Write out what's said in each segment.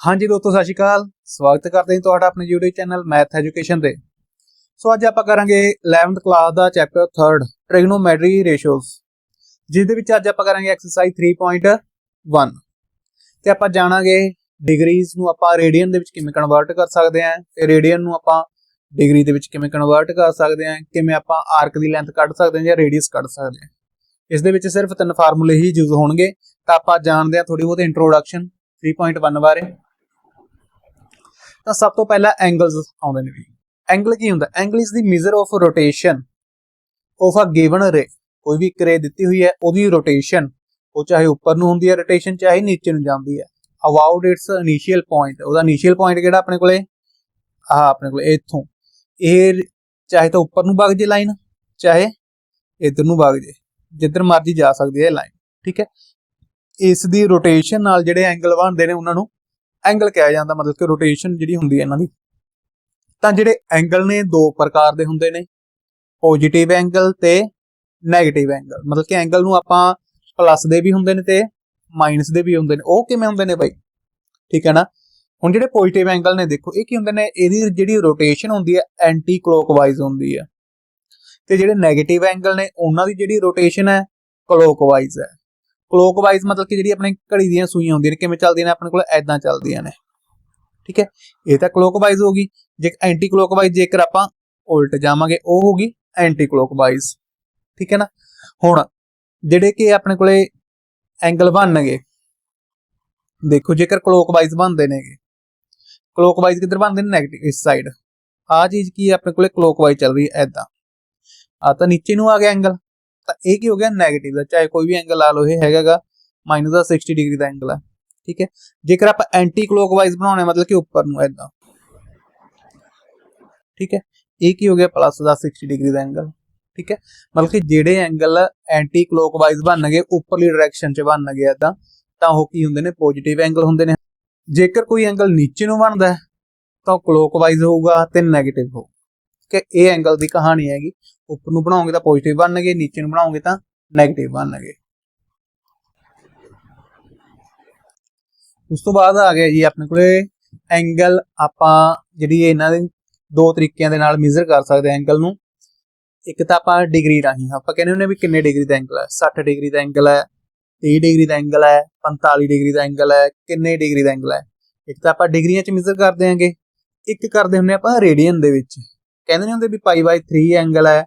ਹਾਂਜੀ ਦੋਸਤੋ, ਸਤਿ ਸ਼੍ਰੀ ਅਕਾਲ। ਸਵਾਗਤ ਕਰਦੇ ਹਾਂ ਤੁਹਾਡਾ ਆਪਣੇ YouTube ਚੈਨਲ ਮੈਥ ਐਜੂਕੇਸ਼ਨ ਤੇ। ਸੋ ਅੱਜ ਆਪਾਂ ਕਰਾਂਗੇ 11th ਕਲਾਸ ਦਾ ਚੈਪਟਰ 3rd ਟ੍ਰਿਗਨੋਮੈਟਰੀ ਰੇਸ਼ੀਓਜ਼ ਜਿਸ ਦੇ ਵਿੱਚ ਅੱਜ ਆਪਾਂ ਕਰਾਂਗੇ ਐਕਸਰਸਾਈਜ਼ 3.1 ਤੇ ਆਪਾਂ ਜਾਣਾਂਗੇ ਡਿਗਰੀਜ਼ ਨੂੰ ਆਪਾਂ ਰੇਡੀਅਨ ਦੇ ਵਿੱਚ ਕਿਵੇਂ ਕਨਵਰਟ ਕਰ ਸਕਦੇ ਹਾਂ, ਤੇ ਰੇਡੀਅਨ ਨੂੰ ਆਪਾਂ ਡਿਗਰੀ ਦੇ ਵਿੱਚ ਕਿਵੇਂ ਕਨਵਰਟ ਕਰ ਸਕਦੇ ਹਾਂ, ਕਿਵੇਂ ਆਪਾਂ ਆਰਕ ਦੀ ਲੈਂਥ ਕੱਢ ਸਕਦੇ ਹਾਂ ਜਾਂ ਰੇਡੀਅਸ ਕੱਢ ਸਕਦੇ ਹਾਂ। ਇਸ ਦੇ ਵਿੱਚ ਸਿਰਫ ਤਿੰਨ ਫਾਰਮੂਲੇ ਹੀ ਯੂਜ਼ ਹੋਣਗੇ, ਤਾਂ ਆਪਾਂ ਜਾਣਦੇ ਹਾਂ ਥੋੜੀ ਬਹੁਤ ਇੰਟਰੋਡਕਸ਼ਨ 3.1 ਬਾਰੇ। ਤਾਂ ਸਭ ਤੋਂ ਪਹਿਲਾਂ ਐਂਗਲਸ ਆਉਂਦੇ ਨੇ ਵੀ। ਐਂਗਲ ਕੀ ਹੁੰਦਾ? Angle is the measure of rotation of a given ray ਕੋਈ ਵੀ ਰੇ ਦਿੱਤੀ ਹੋਈ ਹੈ, ਉਹਦੀ ਰੋਟੇਸ਼ਨ ਉਹ ਚਾਹੇ ਉੱਪਰ ਨੂੰ ਹੁੰਦੀ ਹੈ ਰੋਟੇਸ਼ਨ ਚਾਹੇ ਨੀਚੇ ਨੂੰ ਜਾਂਦੀ ਹੈ। ਅਬਾਊਟ ਇਟਸ ਇਨੀਸ਼ੀਅਲ ਪੁਆਇੰਟ ਉਹਦਾ ਇਨੀਸ਼ੀਅਲ ਪੁਆਇੰਟ ਕਿਹੜਾ ਆਪਣੇ ਕੋਲੇ? ਆਹ ਆਪਣੇ ਕੋਲੇ, ਇੱਥੋਂ। ਇਹ ਚਾਹੇ ਤਾਂ ਉੱਪਰ ਨੂੰ ਵਗ ਜੇ ਲਾਈਨ ਚਾਹੇ ਇਧਰ ਨੂੰ ਵਗ ਜੇ। ਜਿੱਧਰ ਮਰਜ਼ੀ ਜਾ ਸਕਦੀ ਹੈ ਲਾਈਨ ਠੀਕ ਹੈ? ਇਸ ਦੀ ਰੋਟੇਸ਼ਨ ਨਾਲ ਜਿਹੜੇ ਐਂਗਲ ਬਣਦੇ ਨੇ ਉਹਨਾਂ ਨੂੰ ਐਂਗਲ ਕਿਹਾ ਜਾਂਦਾ, ਮਤਲਬ ਕਿ ਰੋਟੇਸ਼ਨ ਜਿਹੜੀ ਹੁੰਦੀ ਹੈ ਇਹਨਾਂ ਦੀ, ਤਾਂ ਜਿਹੜੇ ਐਂਗਲ ਨੇ ਦੋ ਪ੍ਰਕਾਰ ਦੇ ਹੁੰਦੇ ਨੇ ਪੋਜ਼ਿਟਿਵ ਐਂਗਲ ਤੇ ਨੈਗੇਟਿਵ ਐਂਗਲ ਮਤਲਬ ਕਿ ਐਂਗਲ ਨੂੰ ਆਪਾਂ ਪਲੱਸ ਦੇ ਵੀ ਹੁੰਦੇ ਨੇ ਤੇ ਮਾਈਨਸ ਦੇ ਵੀ ਹੁੰਦੇ ਨੇ। ਉਹ ਕਿਵੇਂ ਹੁੰਦੇ ਨੇ ਬਾਈ? ਠੀਕ ਹੈ ਨਾ? ਹੁਣ ਜਿਹੜੇ ਪੋਜ਼ਿਟਿਵ ਐਂਗਲ ਨੇ, ਦੇਖੋ, ਇਹ ਕੀ ਹੁੰਦੇ ਨੇ? ਇਹਦੀ ਜਿਹੜੀ ਰੋਟੇਸ਼ਨ ਹੁੰਦੀ ਹੈ ਐਂਟੀ ਕਲੋਕਵਾਈਜ਼ ਹੁੰਦੀ ਹੈ। ਤੇ ਜਿਹੜੇ ਨੈਗੇਟਿਵ ਐਂਗਲ ਨੇ, ਉਹਨਾਂ ਦੀ ਜਿਹੜੀ ਰੋਟੇਸ਼ਨ ਹੈ ਕਲੋਕਵਾਈਜ਼ ਹੈ। ਕਲੋਕਵਾਈਜ਼ ਮਤਲਬ ਕਿ ਜਿਹੜੀ ਆਪਣੀ ਘੜੀ ਦੀਆਂ ਸੂਈਆਂ ਹੁੰਦੀਆਂ ਨੇ, ਕਿਵੇਂ ਚੱਲਦੀਆਂ ਨੇ, ਆਪਣੇ ਕੋਲ ਐਦਾਂ ਚੱਲਦੀਆਂ ਨੇ। ਠੀਕ ਹੈ? ਇਹ ਤਾਂ ਕਲੋਕਵਾਈਜ਼ ਹੋ ਗਈ। ਜੇ ਐਂਟੀ ਕਲੋਕਵਾਈਜ਼ ਜੇਕਰ ਆਪਾਂ ਉਲਟ ਜਾਵਾਂਗੇ, ਉਹ ਹੋਗੀ ਐਂਟੀ ਕਲੋਕਵਾਈਜ਼ ਠੀਕ ਹੈ ਨਾ? ਹੁਣ ਜਿਹੜੇ ਕਿ ਆਪਣੇ ਕੋਲੇ ਐਂਗਲ ਬਣਨਗੇ, ਦੇਖੋ ਜੇਕਰ ਕਲੋਕਵਾਈਜ਼ ਬਣਦੇ ਨੇਗੇ ਕਲੋਕਵਾਈਜ਼ ਕਿੱਧਰ ਬਣਦੇ ਨੇ? 네ਗੇਟਿਵ ਇਸ ਸਾਈਡ ਆ ਚੀਜ਼ ਕੀ ਹੈ? ਆਪਣੇ ਕੋਲੇ ਕਲੋਕਵਾਈਜ਼ ਚੱਲ ਰਹੀ ਹੈ ਐਦਾਂ ਆ ਤਾਂ ਨੀਚੇ ਨੂੰ ਆ ਗਿਆ ਐਂਗਲ ਤਾਂ ਇਹ ਕੀ ਹੋ ਗਿਆ 네ਗੇਟਿਵ ਦਾ, ਚਾਹੇ ਕੋਈ ਵੀ ਐਂਗਲ ਲਾ ਲਓ, ਇਹ ਹੈਗਾਗਾ ਮਾਈਨਸ ਦਾ 60 ਡਿਗਰੀ ਦਾ ਐਂਗਲ ਹੈ ਠੀਕ ਹੈ? ਜੇਕਰ ਆਪਾਂ ਐਂਟੀ ਕਲੋਕਵਾਈਜ਼ ਬਣਾਉਣਾ ਮਤਲਬ ਕਿ ਉੱਪਰ ਨੂੰ ਐਦਾਂ ਠੀਕ ਹੈ? ਇਹ ਕੀ ਹੋ ਗਿਆ? ਪਲੱਸ ਦਾ 60 ਡਿਗਰੀ ਦਾ ਐਂਗਲ ਠੀਕ ਹੈ? ਮਤਲਬ ਕਿ ਜਿਹੜੇ ਐਂਗਲ ਐਂਟੀ ਕਲੋਕਵਾਈਜ਼ ਬਣਨਗੇ ਉੱਪਰਲੀ ਡਾਇਰੈਕਸ਼ਨ 'ਚ ਬਣਨਗੇ ਐਦਾਂ ਤਾਂ ਉਹ ਕੀ ਹੁੰਦੇ ਨੇ? ਪੋਜ਼ਿਟਿਵ ਐਂਗਲ ਹੁੰਦੇ ਨੇ। ਜੇਕਰ ਕੋਈ ਐਂਗਲ ਨੀਚੇ ਨੂੰ ਬਣਦਾ ਤਾਂ ਉਹ ਕਲੋਕਵਾਈਜ਼ ਹੋਊਗਾ ਤੇ 네ਗੇਟਿਵ ਹੋਊਗਾ। ਕਿ ਇਹ ਐਂਗਲ ਦੀ ਕਹਾਣੀ ਹੈਗੀ। ਉੱਪਰ ਨੂੰ ਬਣਾਉਂਗੇ ਤਾਂ ਪੋਜ਼ਿਟਿਵ ਬਣਨਗੇ, ਨੀਚੇ ਨੂੰ ਬਣਾਓਗੇ ਤਾਂ 네ਗੇਟਿਵ ਬਣਨਗੇ। ਉਸ ਤੋਂ ਬਾਅਦ ਆ ਗਿਆ ਜੀ ਆਪਣੇ ਕੋਲੇ ਐਂਗਲ ਆਪਾਂ ਜਿਹੜੀ ਇਹਨਾਂ ਦੇ ਦੋ ਤਰੀਕਿਆਂ ਦੇ ਨਾਲ ਮੇਜ਼ਰ ਕਰ ਸਕਦੇ ਐਂਗਲ ਨੂੰ। ਇੱਕ ਤਾਂ ਆਪਾਂ ਡਿਗਰੀ ਰਾਹੀਂ, ਆਪਾਂ ਕਹਿੰਦੇ ਹੁੰਦੇ ਵੀ ਕਿੰਨੇ ਡਿਗਰੀ ਦਾ ਐਂਗਲ ਹੈ? 60 ਡਿਗਰੀ ਦਾ ਐਂਗਲ ਹੈ 30 ਡਿਗਰੀ ਦਾ ਐਂਗਲ ਹੈ 45 ਡਿਗਰੀ ਦਾ ਐਂਗਲ ਹੈ, ਕਿੰਨੇ ਡਿਗਰੀ ਦਾ ਐਂਗਲ ਹੈ? ਇੱਕ ਤਾਂ ਆਪਾਂ ਡਿਗਰੀਆਂ 'ਚ ਮੇਜ਼ਰ ਕਰਦੇ ਆਂਗੇ ਇੱਕ ਕਰਦੇ ਹੁੰਦੇ ਆਪਾਂ ਰੇਡੀਅਨ ਦੇ ਵਿੱਚ। ਕਹਿੰਦੇ ਨਹੀਂ ਹੁੰਦੇ ਵੀ ਪਾਈ ਬਾਈ 3 ਐਂਗਲ ਹੈ,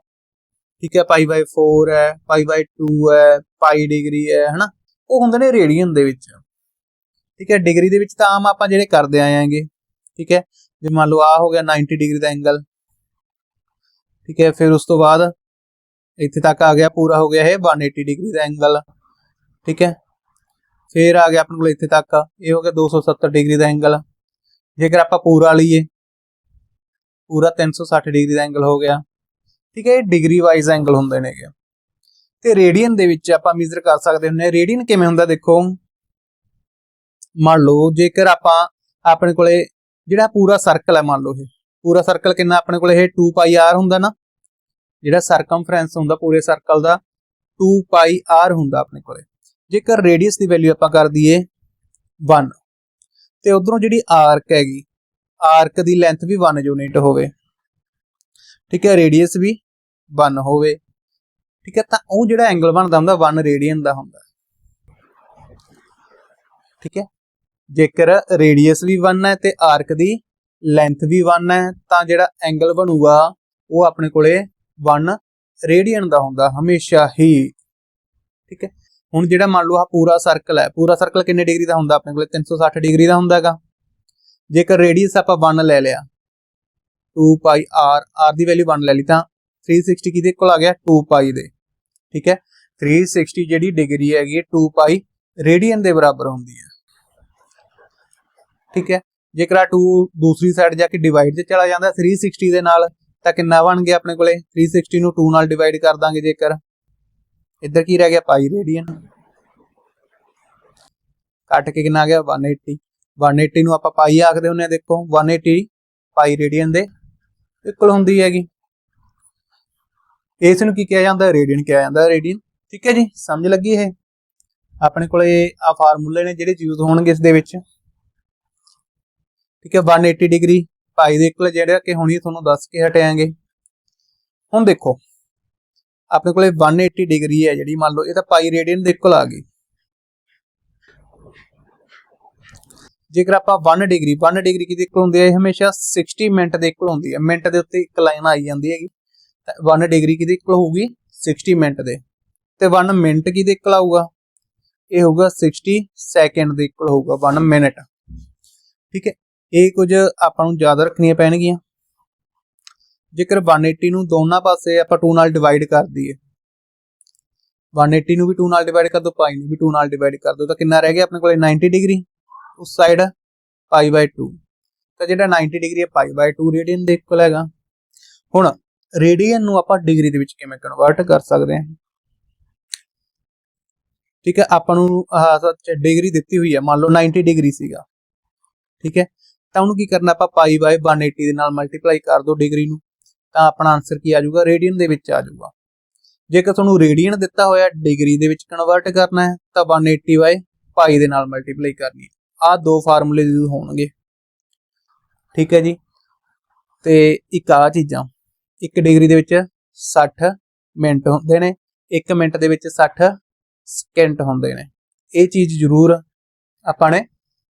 ਠੀਕ ਹੈ ਪਾਈ ਬਾਈ 4 ਹੈ ਪਾਈ ਬਾਈ 2 ਹੈ ਪਾਈ ਡਿਗਰੀ ਹੈ, ਹਨਾ? ਉਹ ਹੁੰਦੇ ਨੇ ਰੇਡੀਅਨ ਦੇ ਵਿੱਚ। ਠੀਕ ਹੈ ਡਿਗਰੀ ਦੇ ਵਿੱਚ ਤਾਂ ਆਮ ਆਪਾਂ ਜਿਹੜੇ ਕਰਦੇ ਆਏ ਆਂਗੇ, ਠੀਕ ਹੈ, ਜੇ ਮੰਨ ਲਓ ਆ ਹੋ ਗਿਆ 90 ਡਿਗਰੀ ਦਾ ਐਂਗਲ ਠੀਕ ਹੈ, ਫਿਰ ਉਸ ਤੋਂ ਬਾਅਦ ਇੱਥੇ ਤੱਕ ਆ ਗਿਆ, ਪੂਰਾ ਹੋ ਗਿਆ ਇਹ 180 ਡਿਗਰੀ ਦਾ ਐਂਗਲ ਠੀਕ ਹੈ। ਫਿਰ ਆ ਗਿਆ ਆਪਣੇ ਕੋਲ ਇੱਥੇ ਤੱਕ, ਇਹ ਹੋ ਗਿਆ 270 ਡਿਗਰੀ ਦਾ ਐਂਗਲ ਜੇਕਰ ਆਪਾਂ ਪੂਰਾ ਲਈਏ ਪੂਰਾ 360 ਡਿਗਰੀ ਦਾ ਐਂਗਲ ਹੋ ਗਿਆ। ਠੀਕ ਹੈ, ਇਹ ਡਿਗਰੀ ਵਾਈਜ਼ ਐਂਗਲ ਹੁੰਦੇ ਨੇਗੇ। ਤੇ ਰੇਡੀਅਨ ਦੇ ਵਿੱਚ ਆਪਾਂ ਮੇਜ਼ਰ ਕਰ ਸਕਦੇ ਹੁੰਦੇ ਰੇਡੀਅਨ ਕਿਵੇਂ ਹੁੰਦਾ ਦੇਖੋ। ਮੰਨ ਲਓ, ਜੇਕਰ ਆਪਾਂ ਆਪਣੇ ਕੋਲੇ ਜਿਹੜਾ ਪੂਰਾ ਸਰਕਲ ਹੈ, ਮੰਨ ਲਓ ਇਹ, ਪੂਰਾ ਸਰਕਲ ਕਿੰਨਾ ਆਪਣੇ ਕੋਲੇ? ਇਹ 2 ਪਾਈ r ਹੁੰਦਾ ਨਾ। ਜਿਹੜਾ ਸਰਕਮਫਰੈਂਸ ਹੁੰਦਾ ਪੂਰੇ ਸਰਕਲ ਦਾ 2 ਪਾਈ r ਹੁੰਦਾ ਆਪਣੇ ਕੋਲੇ। ਜੇਕਰ ਰੇਡੀਅਸ ਦੀ ਵੈਲਿਊ ਆਪਾਂ ਕਰ ਦਈਏ 1 ਤੇ ਉਧਰੋਂ ਜਿਹੜੀ ਆਰਕ ਹੈਗੀ ਆਰਕ ਦੀ ਲੈਂਥ ਵੀ 1 ਯੂਨਿਟ ਹੋਵੇ। ਠੀਕ ਹੈ ਰੇਡੀਅਸ ਵੀ 1 ਹੋਵੇ। ਠੀਕ ਹੈ, ਤਾਂ ਉਹ ਜਿਹੜਾ ਐਂਗਲ ਬਣਦਾ ਹੁੰਦਾ 1 ਰੇਡੀਅਨ ਦਾ ਹੁੰਦਾ। ਠੀਕ ਹੈ, ਜੇਕਰ ਰੇਡੀਅਸ ਵੀ 1 ਹੈ ਤੇ ਆਰਕ ਦੀ ਲੈਂਥ ਵੀ 1 ਹੈ, ਤਾਂ ਜਿਹੜਾ ਐਂਗਲ ਬਣੂਗਾ, ਉਹ ਆਪਣੇ ਕੋਲੇ 1 ਰੇਡੀਅਨ ਦਾ ਹੁੰਦਾ, ਹਮੇਸ਼ਾ ਹੀ। ਠੀਕ ਹੈ, ਹੁਣ ਜਿਹੜਾ ਮੰਨ ਲਓ ਆ ਪੂਰਾ ਸਰਕਲ ਹੈ, ਪੂਰਾ ਸਰਕਲ ਕਿੰਨੇ ਡਿਗਰੀ ਦਾ ਹੁੰਦਾ? ਆਪਣੇ ਕੋਲੇ 360 ਡਿਗਰੀ ਦਾ ਹੁੰਦਾ ਹੈਗਾ ਜੇਕਰ ਰੇਡੀਅਸ ਆਪਾਂ 1 ਲੈ ਲਿਆ 2 ਪਾਈ r r ਦੀ ਵੈਲਿਊ 1 ਲੈ ਲਈ, ਤਾਂ 360 ਕਿਹਦੇ ਕੋਲ ਆ ਗਿਆ? 2 ਪਾਈ ਦੇ। ਠੀਕ ਹੈ? 360 ਜਿਹੜੀ ਡਿਗਰੀ ਹੈਗੀ 2 ਪਾਈ ਰੇਡੀਅਨ ਦੇ ਬਰਾਬਰ ਹੁੰਦੀ ਹੈ। ਠੀਕ ਹੈ? ਜੇਕਰ ਆ 2 ਦੂਸਰੀ ਸਾਈਡ ਜਾ ਕੇ ਡਿਵਾਈਡ ਤੇ ਚਲਾ ਜਾਂਦਾ 360 ਦੇ ਨਾਲ, ਤਾਂ ਕਿੰਨਾ ਬਣ ਗਿਆ ਆਪਣੇ ਕੋਲੇ? 360 ਨੂੰ 2 ਨਾਲ ਡਿਵਾਈਡ ਕਰ ਦਾਂਗੇ ਜੇਕਰ। ਇੱਧਰ ਕੀ ਰਹਿ ਗਿਆ? ਪਾਈ ਰੇਡੀਅਨ ਕੱਟ ਕੇ ਕਿੰਨਾ ਆ ਗਿਆ? 180 180 ਨੂੰ ਆਪਾਂ ਪਾਈ ਆਖਦੇ ਹੁੰਨੇ ਆ ਦੇਖੋ 180 ਪਾਈ ਰੇਡੀਅਨ ਦੇ ਇਕੁਅਲ ਹੁੰਦੀ ਹੈਗੀ। ਇਸ ਨੂੰ ਕੀ ਕਿਹਾ ਜਾਂਦਾ? ਰੇਡੀਅਨ ਕਿਹਾ ਜਾਂਦਾ ਰੇਡੀਅਨ ਠੀਕ ਹੈ ਜੀ, ਸਮਝ ਲੱਗੀ ਇਹ? ਆਪਣੇ ਕੋਲੇ ਆ ਫਾਰਮੂਲੇ ਨੇ ਜਿਹੜੇ ਯੂਜ਼ ਹੋਣਗੇ ਇਸ ਦੇ ਵਿੱਚ। ਠੀਕ ਹੈ 180 ਡਿਗਰੀ ਪਾਈ ਦੇ ਇਕੁਅਲ ਜਿਹੜਾ ਕਿ ਹੁਣੀ ਤੁਹਾਨੂੰ ਦੱਸ ਕੇ ਹਟਿਆਂਗੇ। ਹੁਣ ਦੇਖੋ, ਆਪਣੇ ਕੋਲੇ 180 ਡਿਗਰੀ ਹੈ ਜਿਹੜੀ, ਮੰਨ ਲਓ, ਇਹ ਤਾਂ ਪਾਈ ਰੇਡੀਅਨ ਦੇ ਇਕੁਅਲ ਆ ਗਈ। ਜੇਕਰ ਆਪਾਂ 1 ਡਿਗਰੀ 1 ਡਿਗਰੀ ਕਿਹਦੇ ਇਕੁਅਲ ਹੁੰਦੀ ਹੈ? ਇਹ ਹਮੇਸ਼ਾ 60 ਮਿੰਟ ਦੇ ਇਕੁਅਲ ਹੁੰਦੀ ਹੈ। ਮਿੰਟ ਦੇ ਉੱਤੇ ਇੱਕ ਲਾਈਨ ਆਈ ਜਾਂਦੀ ਹੈਗੀ। 1 ਡਿਗਰੀ ਕਿਹਦੇ ਇਕੁਅਲ ਹੋਊਗੀ? 60 ਮਿੰਟ ਦੇ। ਤੇ 1 ਮਿੰਟ ਕਿਹਦੇ ਇਕੁਅਲ ਆਊਗਾ? ਇਹ ਹੋਊਗਾ 60 ਸੈਕਿੰਡ ਦੇ ਇਕੁਅਲ ਹੋਊਗਾ 1 ਮਿੰਟ ਠੀਕ ਹੈ? ਇਹ ਕੁਝ ਆਪਾਂ ਨੂੰ ਯਾਦ ਰੱਖਣੀਆਂ ਪੈਣਗੀਆਂ। ਜੇਕਰ 180 ਨੂੰ ਦੋਨਾਂ ਪਾਸੇ ਆਪਾਂ 2 ਨਾਲ ਡਿਵਾਈਡ ਕਰ ਦਈਏ। 180 ਨੂੰ ਵੀ 2 ਨਾਲ ਡਿਵਾਈਡ ਕਰ ਦੋ, ਪਾਈ ਨੂੰ ਵੀ 2 ਨਾਲ ਡਿਵਾਈਡ ਕਰ ਦੋ, ਤਾਂ ਕਿੰਨਾ ਰਹਿ ਗਿਆ ਆਪਣੇ ਕੋਲੇ? 90 ਡਿਗਰੀ ਉਸ ਸਾਈਡ ਪਾਈ ਬਾਈ 2 ਤਾਂ ਜਿਹੜਾ 90 ਡਿਗਰੀ ਹੈ ਪਾਈ ਬਾਈ 2 ਰੇਡੀਅਨ ਦੇ ਇਕੁਅਲ ਹੈਗਾ ਹੁਣ ਰੇਡੀਅਨ ਨੂੰ ਆਪਾਂ ਡਿਗਰੀ ਦੇ ਵਿੱਚ ਕਿਵੇਂ ਕਨਵਰਟ ਕਰ ਸਕਦੇ ਹਾਂ ਠੀਕ ਹੈ ਆਪਾਂ ਨੂੰ ਸੱਚ ਡਿਗਰੀ ਦਿੱਤੀ ਹੋਈ ਹੈ ਮੰਨ ਲਓ 90 ਡਿਗਰੀ ਸੀਗਾ ਠੀਕ ਹੈ ਤਾਂ ਉਹਨੂੰ ਕੀ ਕਰਨਾ ਆਪਾਂ ਪਾਈ ਬਾਈ 180 ਦੇ ਨਾਲ ਮਲਟੀਪਲਾਈ ਕਰ ਦੋ ਡਿਗਰੀ ਨੂੰ ਤਾਂ ਆਪਣਾ ਆਨਸਰ ਕੀ ਆ ਜਾਊਗਾ ਰੇਡੀਅਨ ਦੇ ਵਿੱਚ ਆ ਜਾਊਗਾ ਜੇਕਰ ਤੁਹਾਨੂੰ ਰੇਡੀਅਨ ਦਿੱਤਾ ਹੋਇਆ ਡਿਗਰੀ ਦੇ ਵਿੱਚ ਕਨਵਰਟ ਕਰਨਾ ਹੈ ਤਾਂ 180 ਬਾਈ ਪਾਈ ਦੇ ਨਾਲ ਮਲਟੀਪਲਾਈ ਕਰਨੀ ਹੈ ਆ ਦੋ ਫਾਰਮੂਲੇ ਯੂਜ਼ ਹੋਣਗੇ। ਠੀਕ ਹੈ ਜੀ? ਤੇ ਇੱਕ ਆ ਚੀਜ਼ਾਂ 1 ਡਿਗਰੀ ਦੇ ਵਿੱਚ 60 ਮਿੰਟ ਹੁੰਦੇ ਨੇ 1 ਮਿੰਟ ਦੇ ਵਿੱਚ 60 ਸਕਿੰਟ ਹੁੰਦੇ ਨੇ। ਇਹ ਚੀਜ਼ ਜ਼ਰੂਰ ਆਪਾਂ ਨੇ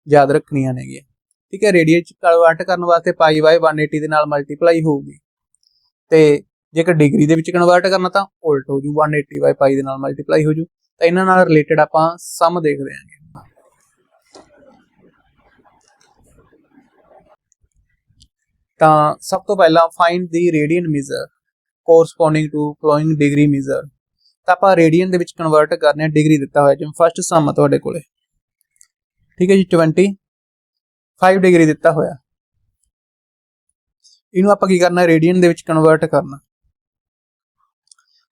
ਯਾਦ ਰੱਖਣੀਆਂ ਨੇਗੀਆਂ। ਠੀਕ ਹੈ ਰੇਡੀਅਨ ਚ ਕਨਵਰਟ ਕਰਨ ਵਾਸਤੇ ਪਾਈ ਬਾਈ 180 ਦੇ ਨਾਲ ਮਲਟੀਪਲਾਈ ਹੋਊਗੀ। ਤੇ ਜੇਕਰ ਡਿਗਰੀ ਦੇ ਵਿੱਚ ਕਨਵਰਟ ਕਰਨਾ ਤਾਂ ਉਲਟ ਹੋ ਜੂ 180 ਬਾਈ ਪਾਈ ਦੇ ਨਾਲ ਮਲਟੀਪਲਾਈ ਹੋ ਜੂ। ਤਾਂ ਇਹਨਾਂ ਨਾਲ ਰਿਲੇਟਡ ਆਪਾਂ ਸਮ ਦੇਖਦੇ ਆਂਗੇ ਤਾਂ ਸਭ ਤੋਂ ਪਹਿਲਾਂ find the radian measure corresponding to following degree measure ਤਾਂ ਆਪਾਂ ਰੇਡੀਅਨ ਦੇ ਵਿੱਚ ਕਨਵਰਟ ਕਰਨੇ ਆ ਡਿਗਰੀ ਦਿੱਤਾ ਹੋਇਆ, ਜਿਵੇਂ ਫਸਟ ਸਮ ਆ ਤੁਹਾਡੇ ਕੋਲੇ। ਠੀਕ ਹੈ ਜੀ 25 ਡਿਗਰੀ ਦਿੱਤਾ ਹੋਇਆ। ਇਹਨੂੰ ਆਪਾਂ ਕੀ ਕਰਨਾ ਰੇਡੀਅਨ ਦੇ ਵਿੱਚ ਕਨਵਰਟ ਕਰਨਾ।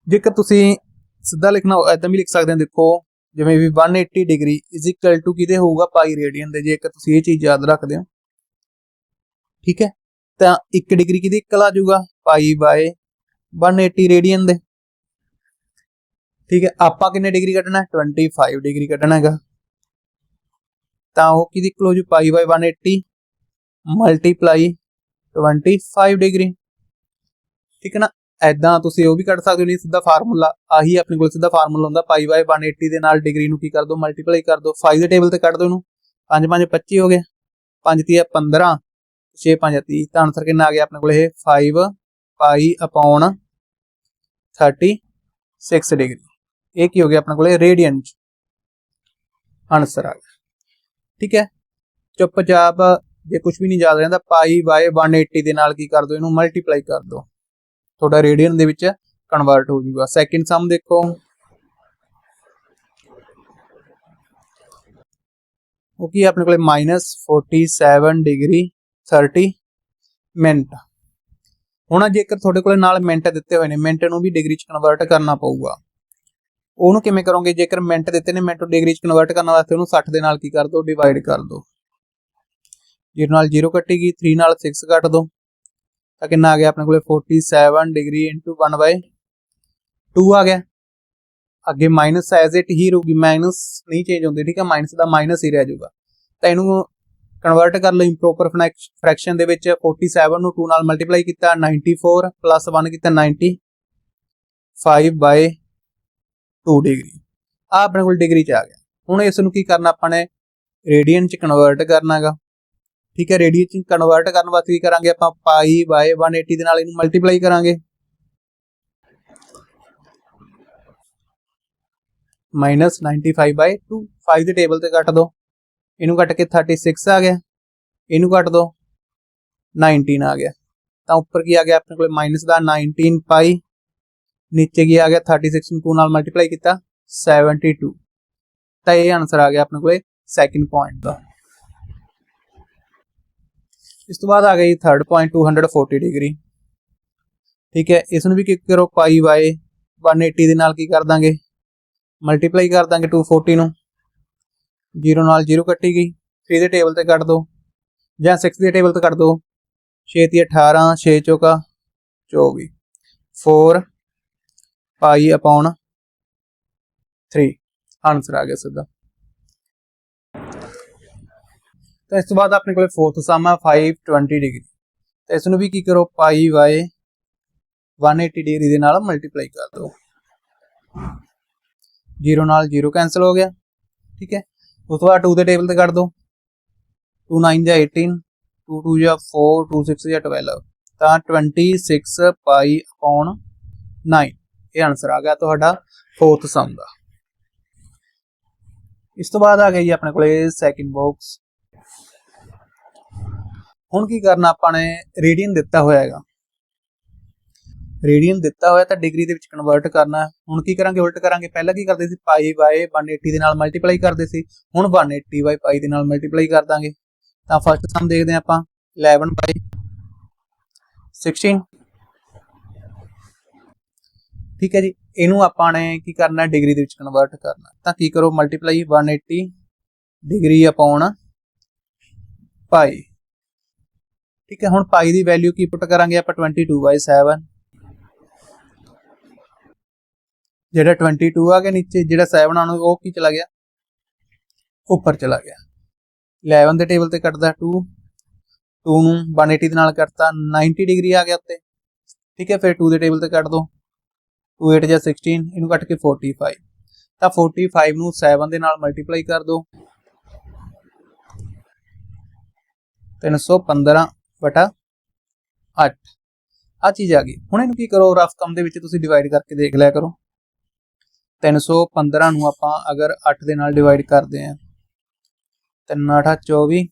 ਜੇਕਰ ਤੁਸੀਂ ਸਿੱਧਾ ਲਿਖਣਾ ਐਦਾਂ ਵੀ ਲਿਖ ਸਕਦੇ ਹੋ, ਦੇਖੋ, ਜਿਵੇਂ ਵੀ 180 ਡਿਗਰੀ ਇਜ਼ ਇਕੁਅਲ ਟੂ ਕਿਤੇ ਹੋਊਗਾ, ਪਾਈ ਰੇਡੀਅਨ ਦੇ, ਜੇਕਰ ਤੁਸੀਂ ਇਹ ਚੀਜ਼ ਯਾਦ ਰੱਖਦੇ ਹੋ। ਠੀਕ ਹੈ। ਤਾਂ 1 ਡਿਗਰੀ ਕਿਹਦੇ ਇਕੁਅਲ ਆ ਜਾਊਗਾ ਪਾਈ ਬਾਈ 180 ਰੇਡੀਅਨ ਦੇ। ਠੀਕ ਹੈ, ਆਪਾਂ ਕਿੰਨੇ ਡਿਗਰੀ ਕੱਢਣਾ? ਹੈ 25 ਡਿਗਰੀ ਕੱਢਣਾ ਹੈਗਾ। ਤਾਂ ਉਹ ਕਿਹਦੀ ਇਕੁਅਲ ਹੋ ਜੂ, ਪਾਈ ਬਾਈ 180 ਮਲਟੀਪਲਾਈ 25 ਡਿਗਰੀ। ਠੀਕ ਹੈ ਨਾ? ਐਦਾਂ ਤੁਸੀਂ ਉਹ ਵੀ ਕੱਢ ਸਕਦੇ ਹੋ, ਨਹੀਂ ਸਿੱਧਾ ਫਾਰਮੂਲਾ, ਆਹੀ ਆਪਣੇ ਕੋਲ ਸਿੱਧਾ ਫਾਰਮੂਲਾ ਹੁੰਦਾ, ਪਾਈ ਬਾਈ 180 ਦੇ ਨਾਲ ਡਿਗਰੀ ਨੂੰ ਕੀ ਕਰ ਦੋ ਮਲਟੀਪਲਾਈ ਕਰ ਦੋ 5 ਦੇ ਟੇਬਲ ਤੇ ਕੱਢ ਦੋ ਇਹਨੂੰ। 5 5 25 ਹੋ ਗਿਆ 5 3 15 6 5 30 ਤਾਂ ਆਨਸਰ ਕਿੰਨਾ ਆ ਗਿਆ ਆਪਣੇ ਕੋਲ ਇਹ? 5 ਪਾਈ ਅਪਨ 36 ਡਿਗਰੀ ਇਹ ਕੀ ਹੋ ਗਿਆ ਆਪਣੇ ਕੋਲ? ਰੇਡੀਅਨ ਚ। ਆਨਸਰ ਆ ਗਿਆ। ਠੀਕ ਹੈ? ਚੁੱਪਚਾਪ, ਜੇ ਕੁਝ ਵੀ ਨਹੀਂ ਯਾਦ ਰਹਿੰਦਾ ਪਾਈ ਬਾਈ 180 ਦੇ ਨਾਲ ਕੀ ਕਰ ਦੋ, ਇਹਨੂੰ ਮਲਟੀਪਲਾਈ ਕਰ ਦੋ। ਤੁਹਾਡਾ ਰੇਡੀਅਨ ਦੇ ਵਿੱਚ ਕਨਵਰਟ ਹੋ ਜਾਊਗਾ ਸੈਕਿੰਡ ਸਮ ਦੇਖੋ। ਉਹ ਕੀ ਹੈ ਆਪਣੇ ਕੋਲੇ? -47 ਡਿਗਰੀ 30 ਮਿੰਟ। ਹੁਣ ਜੇਕਰ ਤੁਹਾਡੇ ਕੋਲੇ ਨਾਲ ਮਿੰਟ ਦਿੱਤੇ ਹੋਏ ਨੇ। ਮਿੰਟ ਨੂੰ ਵੀ ਡਿਗਰੀ ਚ ਕਨਵਰਟ ਕਰਨਾ ਪਊਗਾ। ਉਹਨੂੰ ਕਿਵੇਂ ਕਰੋਗੇ? ਜੇਕਰ ਮਿੰਟ ਦਿੱਤੇ ਨੇ, ਮਿੰਟ ਨੂੰ ਡਿਗਰੀ ਚ ਕਨਵਰਟ ਕਰਨ ਵਾਸਤੇ ਉਹਨੂੰ 60 ਦੇ ਨਾਲ ਕੀ ਕਰ ਦੋ? ਡਿਵਾਈਡ ਕਰ ਦੋ। 0 ਨਾਲ 0 ਕੱਟੇਗੀ 3 ਨਾਲ 6 ਕੱਟ ਦੋ। ਤਾਂ ਕਿੰਨਾ ਆ ਗਿਆ? ਆਪਣੇ ਕੋਲੇ 47 ਡਿਗਰੀ 1 ਬਾਈ 2 ਆ ਗਿਆ। ਅੱਗੇ ਮਾਈਨਸ ਐਜ਼ ਇਟ ਹੀ ਰਹੂਗੀ। ਮਾਈਨਸ ਨਹੀਂ ਚੇਂਜ ਹੁੰਦੀ, ਠੀਕ ਹੈ? ਮਾਈਨਸ ਦਾ ਮਾਈਨਸ ਹੀ ਰਹਿ ਜਾਊਗਾ। ਤਾਂ ਇਹਨੂੰ ਕਨਵਰਟ ਕਰ ਲਓ ਇੰਪ੍ਰੋਪਰ ਫ੍ਰੈਕਸ਼ਨ ਦੇ ਵਿੱਚ 47 ਨੂੰ 2 ਨਾਲ ਮਲਟੀਪਲਾਈ ਕੀਤਾ 94 ਪਲੱਸ 1 ਕੀਤਾ 90 5 ਬਾਈ 2 ਡਿਗਰੀ ਆ ਆਪਣੇ ਕੋਲ ਡਿਗਰੀ ਚ ਆ ਗਿਆ। ਹੁਣ ਇਸ ਨੂੰ ਕੀ ਕਰਨਾ ਆਪਾਂ ਨੇ? ਰੇਡੀਅਨ ਚ ਕਨਵਰਟ ਕਰਨਾਗਾ ਠੀਕ ਹੈ ਰੇਡੀਅਨ ਚ ਕਨਵਰਟ ਕਰਨ ਵਾਸਤੇ ਕੀ ਕਰਾਂਗੇ ਆਪਾਂ? ਪਾਈ ਬਾਈ 180 ਦੇ ਨਾਲ ਇਹਨੂੰ ਮਲਟੀਪਲਾਈ ਕਰਾਂਗੇ। ਮਾਈਨਸ 95 ਬਾਈ 2 5 ਦੇ ਟੇਬਲ ਤੇ ਕੱਟ ਦੋ। ਇਹਨੂੰ ਕੱਟ ਕੇ 36 ਆ ਗਿਆ। ਇਹਨੂੰ ਕੱਟ ਦੋ 19 ਆ ਗਿਆ। ਤਾਂ ਉੱਪਰ ਕੀ ਆ ਗਿਆ? ਆਪਣੇ ਕੋਲੇ ਮਾਈਨਸ ਦਾ 19 ਪਾਈ। ਨੀਚੇ ਕੀ ਆ ਗਿਆ? 36 ਨੂੰ 2 ਨਾਲ ਮਲਟੀਪਲਾਈ ਕੀਤਾ 72 ਤਾਂ ਇਹ ਆਨਸਰ ਆ ਗਿਆ ਆਪਣੇ ਕੋਲੇ ਸੈਕਿੰਡ ਪੁਆਇੰਟ ਦਾ। ਇਸ ਤੋਂ ਬਾਅਦ ਆ ਗਈ ਥਰਡ ਪੁਆਇੰਟ 240 ਡਿਗਰੀ ਠੀਕ ਹੈ, ਇਸ ਨੂੰ ਵੀ ਕੀ ਕਰੋ, ਪਾਈ ਬਾਈ 180 ਦੇ ਨਾਲ ਕੀ ਕਰ ਦਾਂਗੇ? ਮਲਟੀਪਲਾਈ ਕਰ ਦਾਂਗੇ 240 ਨੂੰ। 0 ਨਾਲ 0 ਕੱਟੀ ਗਈ 3 ਦੇ ਟੇਬਲ ਤੇ ਕੱਟ ਦੋ, ਜਾਂ 6 ਦੇ ਟੇਬਲ ਤੇ ਕੱਟ ਦੋ 6 ਤੀ 18 6 ਚੌਕਾ 24 4 ਪਾਈ ਅਪਨ 3 ਆਨਸਰ ਆ ਗਿਆ ਸਿੱਧਾ। ਤਾਂ ਇਸ ਤੋਂ ਬਾਅਦ ਆਪਣੇ ਕੋਲੇ ਫੋਰਥ ਸਮ ਆ 520 ਡਿਗਰੀ ਤਾਂ ਇਸ ਨੂੰ ਵੀ ਕੀ ਕਰੋ, ਪਾਈ ਬਾਈ 180 ਡਿਗਰੀ ਦੇ ਨਾਲ ਮਲਟੀਪਲਾਈ ਕਰ ਦਿਓ। 0 ਨਾਲ 0 ਕੈਨਸਲ ਹੋ ਗਿਆ, ਠੀਕ ਹੈ? ਉਸ ਤੋਂ ਬਾਅਦ 2 ਦੇ ਟੇਬਲ ਤੇ ਕੱਢ ਦਿਓ 2 9 ਜਾਂ 18 2 2 ਜਾਂ 4 2 6 ਜਾਂ 12 ਤਾਂ 26 ਪਾਈ ਅਪਨ 9 ਇਹ ਆਨਸਰ ਆ ਗਿਆ ਤੁਹਾਡਾ ਫੋਰਥ ਸਮ ਦਾ। ਇਸ ਤੋਂ ਬਾਅਦ ਆ ਗਿਆ ਜੀ ਆਪਣੇ ਕੋਲੇ ਸੈਕਿੰਡ ਬਾਕਸ ਹੁਣ ਕੀ ਕਰਨਾ ਆਪਾਂ ਨੇ? ਰੇਡੀਅਨ ਦਿੱਤਾ ਹੋਇਆ ਹੈਗਾ। ਰੇਡੀਅਨ ਦਿੱਤਾ ਹੋਇਆ ਤਾਂ ਡਿਗਰੀ ਦੇ ਵਿੱਚ ਕਨਵਰਟ ਕਰਨਾ। ਹੁਣ ਕੀ ਕਰਾਂਗੇ, ਉਲਟ ਕਰਾਂਗੇ। ਪਹਿਲਾਂ ਕੀ ਕਰਦੇ ਸੀ? ਪਾਈ ਬਾਈ 180 ਦੇ ਨਾਲ ਮਲਟੀਪਲਾਈ ਕਰਦੇ ਸੀ। ਹੁਣ 180 ਬਾਈ ਪਾਈ ਦੇ ਨਾਲ ਮਲਟੀਪਲਾਈ ਕਰ ਦਾਂਗੇ। ਤਾਂ ਫਸਟ ਸਮ ਦੇਖਦੇ ਹਾਂ ਆਪਾਂ। 11 ਬਾਈ 16 ਠੀਕ ਹੈ ਜੀ। ਇਹਨੂੰ ਆਪਾਂ ਨੇ ਕੀ ਕਰਨਾ ਡਿਗਰੀ ਦੇ ਵਿੱਚ ਕਨਵਰਟ ਕਰਨਾ। ਤਾਂ ਕੀ ਕਰੋ? ਮਲਟੀਪਲਾਈ 180 ਡਿਗਰੀ ਅਪੋਨ ਪਾਈ ਠੀਕ ਹੈ। ਹੁਣ ਪਾਈ ਦੀ ਵੈਲਿਊ ਕੀ ਪੁੱਟ ਕਰਾਂਗੇ ਆਪਾਂ? 22 ਬਾਈ 7 ਜਿਹੜਾ 22 ਆ ਗਿਆ ਨੀਚੇ, ਜਿਹੜਾ 7 ਆਉਣਾ, ਉਹ ਕੀ ਚਲਾ ਗਿਆ? ਉੱਪਰ ਚਲਾ ਗਿਆ। 11 ਦੇ ਟੇਬਲ ਤੇ ਕੱਟਦਾ 2 2 ਨੂੰ 180 ਦੇ ਨਾਲ ਕਰਤਾ 90 ਡਿਗਰੀ ਆ ਗਿਆ ਉੱਤੇ। ਠੀਕ ਹੈ, ਫਿਰ 2 ਦੇ ਟੇਬਲ ਤੇ ਕੱਟ ਦੋ। 2 8 ਜਾਂ 16 ਇਹਨੂੰ ਕੱਟ ਕੇ 45 ਤਾਂ 45 ਨੂੰ 7 ਦੇ ਨਾਲ ਮਲਟੀਪਲਾਈ ਕਰ ਦੋ। 315 ਵਟਾ 8 ਆ ਚੀਜ਼ ਆ ਗਈ। ਹੁਣ ਇਹਨੂੰ ਕੀ ਕਰੋ ਰਫ ਕੰਮ ਦੇ ਵਿੱਚ ਤੁਸੀਂ ਡਿਵਾਈਡ ਕਰਕੇ ਦੇਖ ਲਿਆ ਕਰੋ। 315 ਨੂੰ ਆਪਾਂ ਅਗਰ 8 ਦੇ ਨਾਲ ਡਿਵਾਈਡ ਕਰਦੇ ਆਂ 3 8 24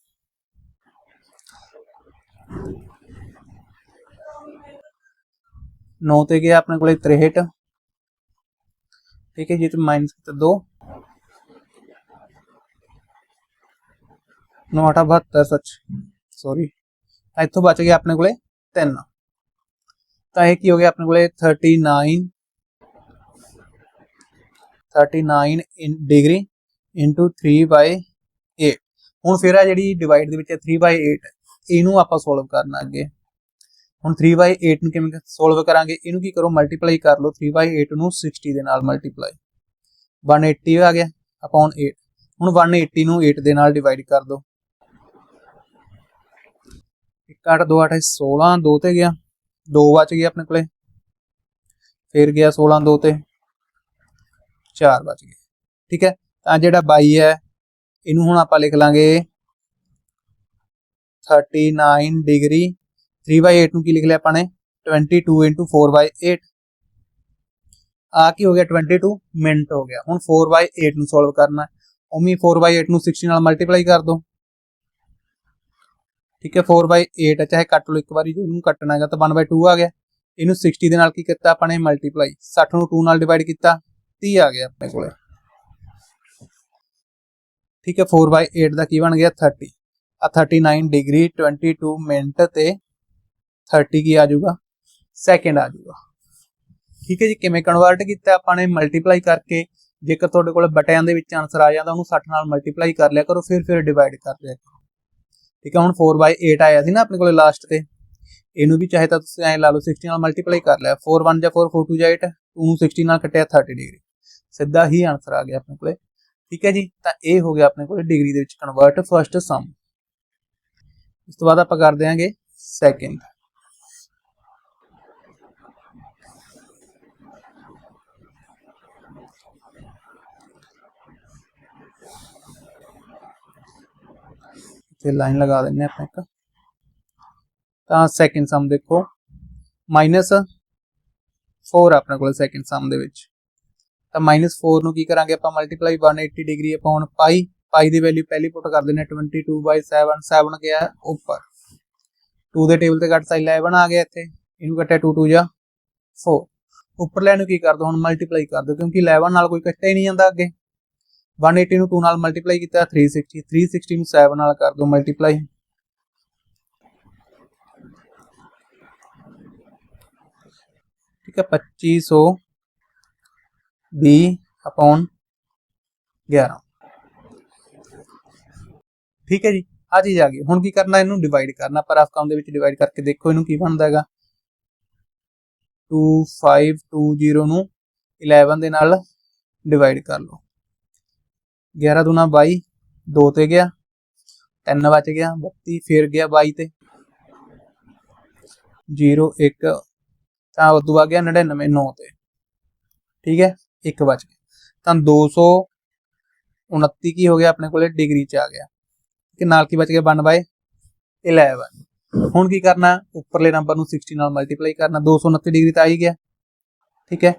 9 ਤੇ ਗਿਆ ਆਪਣੇ ਕੋਲੇ 63 ਠੀਕ ਹੈ ਜੀ, ਤੇ ਮਾਈਨਸ ਕੀਤਾ 2 9 8 72 ਸੱਚ ਸੌਰੀ ਇੱਥੋਂ ਬਚ ਗਿਆ ਆਪਣੇ ਕੋਲੇ 3 ਤਾਂ ਇਹ ਕੀ ਹੋ ਗਿਆ ਆਪਣੇ ਕੋਲੇ 39 39 ਇਨ ਡਿਗਰੀ ਇਨਟੂ 3 ਬਾਈ 8 ਹੁਣ ਫਿਰ ਆ ਜਿਹੜੀ ਡਿਵਾਈਡ ਦੇ ਵਿੱਚ ਹੈ 3 ਬਾਈ 8 ਇਹਨੂੰ ਆਪਾਂ ਸੋਲਵ ਕਰਨਾ ਅੱਗੇ। ਹੁਣ 3 ਬਾਈ 8 ਨੂੰ ਕਿਵੇਂ ਸੋਲਵ ਕਰਾਂਗੇ? ਇਹਨੂੰ ਕੀ ਕਰੋ? ਮਲਟੀਪਲਾਈ ਕਰ ਲਓ। 3 ਬਾਈ 8 ਨੂੰ 60 ਦੇ ਨਾਲ ਮਲਟੀਪਲਾਈ 180 ਆ ਗਿਆ। ਅਪਨ 8 ਹੁਣ 180 ਨੂੰ 8 ਦੇ ਨਾਲ ਡਿਵਾਈਡ ਕਰ ਦਿਓ 1 8 2 8 16 2 ਤੇ ਗਿਆ। 2 ਬਚ ਗਿਆ ਆਪਣੇ ਕੋਲੇ। ਫਿਰ ਗਿਆ 16 2 ਤੇ। 4 ਬਚ ਗਏ। ਠੀਕ ਹੈ? ਤਾਂ ਜਿਹੜਾ 22 ਹੈ, ਇਹਨੂੰ ਹੁਣ ਆਪਾਂ ਲਿਖ ਲਾਂਗੇ 39 ਡਿਗਰੀ 3/8 ਨੂੰ ਕੀ ਲਿਖ ਲਿਆ ਆਪਾਂ ਨੇ? 22 4/8 ਆ ਕੀ ਹੋ ਗਿਆ? 22 ਮਿੰਟ ਹੋ ਗਿਆ। ਹੁਣ 4/8 ਨੂੰ ਸੋਲਵ ਕਰਨਾ ਹੈ। ਉਮੀ 4/8 ਨੂੰ 60 ਨਾਲ ਮਲਟੀਪਲਾਈ ਕਰ ਦੋ। ਠੀਕ ਹੈ? 4/8 ਚਾਹੇ ਕੱਟ ਲਓ ਇੱਕ ਵਾਰੀ, ਜੇ ਇਹਨੂੰ ਕੱਟਣਾ ਹੈਗਾ ਤਾਂ 1/2 ਆ ਗਿਆ। ਇਹਨੂੰ 60 ਦੇ ਨਾਲ ਕੀ ਕੀਤਾ ਆਪਾਂ ਨੇ? ਮਲਟੀਪਲਾਈ 60 ਨੂੰ 2 ਨਾਲ ਡਿਵਾਈਡ ਕੀਤਾ। 30 ਆ ਗਿਆ ਆਪਣੇ ਕੋਲੇ। ਠੀਕ ਹੈ 4/8 ਦਾ ਕੀ ਬਣ ਗਿਆ? 30 ਆ 39 ਡਿਗਰੀ 22 ਮਿੰਟ ਤੇ 30 ਕੀ ਆ ਜਾਊਗਾ? ਸੈਕਿੰਡ ਆ ਜਾਊਗਾ। ਠੀਕ ਹੈ ਜੀ, ਕਿਵੇਂ ਕਨਵਰਟ ਕੀਤਾ ਆਪਾਂ ਨੇ? ਮਲਟੀਪਲਾਈ ਕਰਕੇ। ਜੇਕਰ ਤੁਹਾਡੇ ਕੋਲ ਬਟਿਆਂ ਦੇ ਵਿੱਚ ਆਨਸਰ ਆ ਜਾਂਦਾ, ਉਹਨੂੰ 60 ਨਾਲ ਮਲਟੀਪਲਾਈ ਕਰ ਲਿਆ ਕਰੋ, ਫਿਰ ਫਿਰ ਡਿਵਾਈਡ ਕਰ ਲਿਆ ਕਰੋ। ਠੀਕ ਹੈ, ਹੁਣ 4/8 ਆਇਆ ਸੀ ਨਾ ਆਪਣੇ ਕੋਲੇ ਲਾਸਟ ਤੇ। ਇਹਨੂੰ ਵੀ ਚਾਹੇ ਤਾਂ ਤੁਸੀਂ ਐਂ ਲਾ ਲਓ 60 ਨਾਲ ਮਲਟੀਪਲਾਈ ਕਰ ਲਿਆ। 4 1 ਜਾਂ 4 4 2 ਜਾਂ 8 2 ਨੂੰ 60 ਨਾਲ ਕੱਟਿਆ 30 ਡਿਗਰੀ ਸਿੱਧਾ ਹੀ ਆਨਸਰ ਆ ਗਿਆ ਆਪਣੇ ਕੋਲੇ। ਠੀਕ ਹੈ ਜੀ, ਤਾਂ ਇਹ ਹੋ ਗਿਆ ਆਪਣੇ ਕੋਲੇ ਡਿਗਰੀ ਦੇ ਵਿੱਚ ਕਨਵਰਟ ਫਰਸਟ ਸਮ ਇਸ ਤੋਂ ਬਾਅਦ ਆਪਾਂ ਕਰ ਦਿਆਂਗੇ ਸੈਕਿੰਡ ਤੇ ਲਾਈਨ ਲਗਾ ਦਿੰਨੇ ਆਪਾਂ ਇੱਕ। ਤਾਂ ਸੈਕਿੰਡ ਸਮ ਦੇਖੋ ਮਾਈਨਸ 4 ਆਪਣੇ ਕੋਲ ਸੈਕਿੰਡ ਸਮ ਦੇ ਵਿੱਚ। ਤਾਂ -4 ਨੂੰ ਕੀ ਕਰਾਂਗੇ ਆਪਾਂ? Multiply 180 degree upon pi pi ਦੀ ਵੈਲਿਊ ਪਹਿਲੀ ਪੁੱਟ ਕਰ ਦਿੰਨੇ 22/7 7 ਗਿਆ ਉੱਪਰ। 2 ਦੇ ਟੇਬਲ ਤੇ ਕੱਟਤਾ 11 ਆ ਗਿਆ ਇੱਥੇ, ਇਹਨੂੰ ਕੱਟਿਆ 2 2 ਜਾਂ 4 ਉੱਪਰ ਨੂੰ ਕੀ ਕਰ ਦੋ ਹੁਣ ਮਲਟੀਪਲਾਈ ਕਰ ਦੋ, ਕਿਉਂਕਿ 11 ਨਾਲ ਕੋਈ ਕੱਟਿਆ ਹੀ ਨਹੀਂ ਜਾਂਦਾ ਅੱਗੇ। 180 ਨੂੰ 2 ਨਾਲ ਮਲਟੀਪਲਾਈ ਕੀਤਾ 360 360 ਨੂੰ 7 ਨਾਲ ਕਰ ਦੋ ਮਲਟੀਪਲਾਈ ਠੀਕ ਹੈ 2500 20 ਅਪਨ 11 ਠੀਕ ਹੈ ਜੀ, ਆ ਚੀਜ਼ ਆ ਗਈ। ਹੁਣ ਕੀ ਕਰਨਾ, ਇਹਨੂੰ ਡਿਵਾਈਡ ਕਰਨਾ। ਪਰ ਆਫ ਕਾਮ ਦੇ ਵਿੱਚ ਡਿਵਾਈਡ ਕਰਕੇ ਦੇਖੋ, ਇਹਨੂੰ ਕੀ ਬਣਦਾ ਹੈਗਾ? 2520 ਨੂੰ 11 ਦੇ ਨਾਲ ਡਿਵਾਈਡ ਕਰ ਲਓ। 11 ਦੁਨਾ 22 2 ਤੇ ਗਿਆ। 3 ਬਚ ਗਿਆ 32 ਫਿਰ ਗਿਆ 22 ਤੇ। 0 1 ਤਾਂ ਉਦੋਂ ਆ ਗਿਆ 99 9 ਤੇ। ਠੀਕ ਹੈ? 1 ਬਚ ਗਿਆ। ਤਾਂ 229 ਕੀ ਹੋ ਗਿਆ ਆਪਣੇ ਕੋਲੇ? ਡਿਗਰੀ ਚ ਆ ਗਿਆ। ਕਿ ਨਾਲ ਕੀ ਬਚ ਗਿਆ? 1 ਬਾਏ 11 ਹੁਣ ਕੀ ਕਰਨਾ? ਉੱਪਰਲੇ ਨੰਬਰ ਨੂੰ 60 ਨਾਲ ਮਲਟੀਪਲਾਈ ਕਰਨਾ। 229 ਡਿਗਰੀ ਤਾਂ ਆ ਹੀ ਗਿਆ। ਠੀਕ ਹੈ?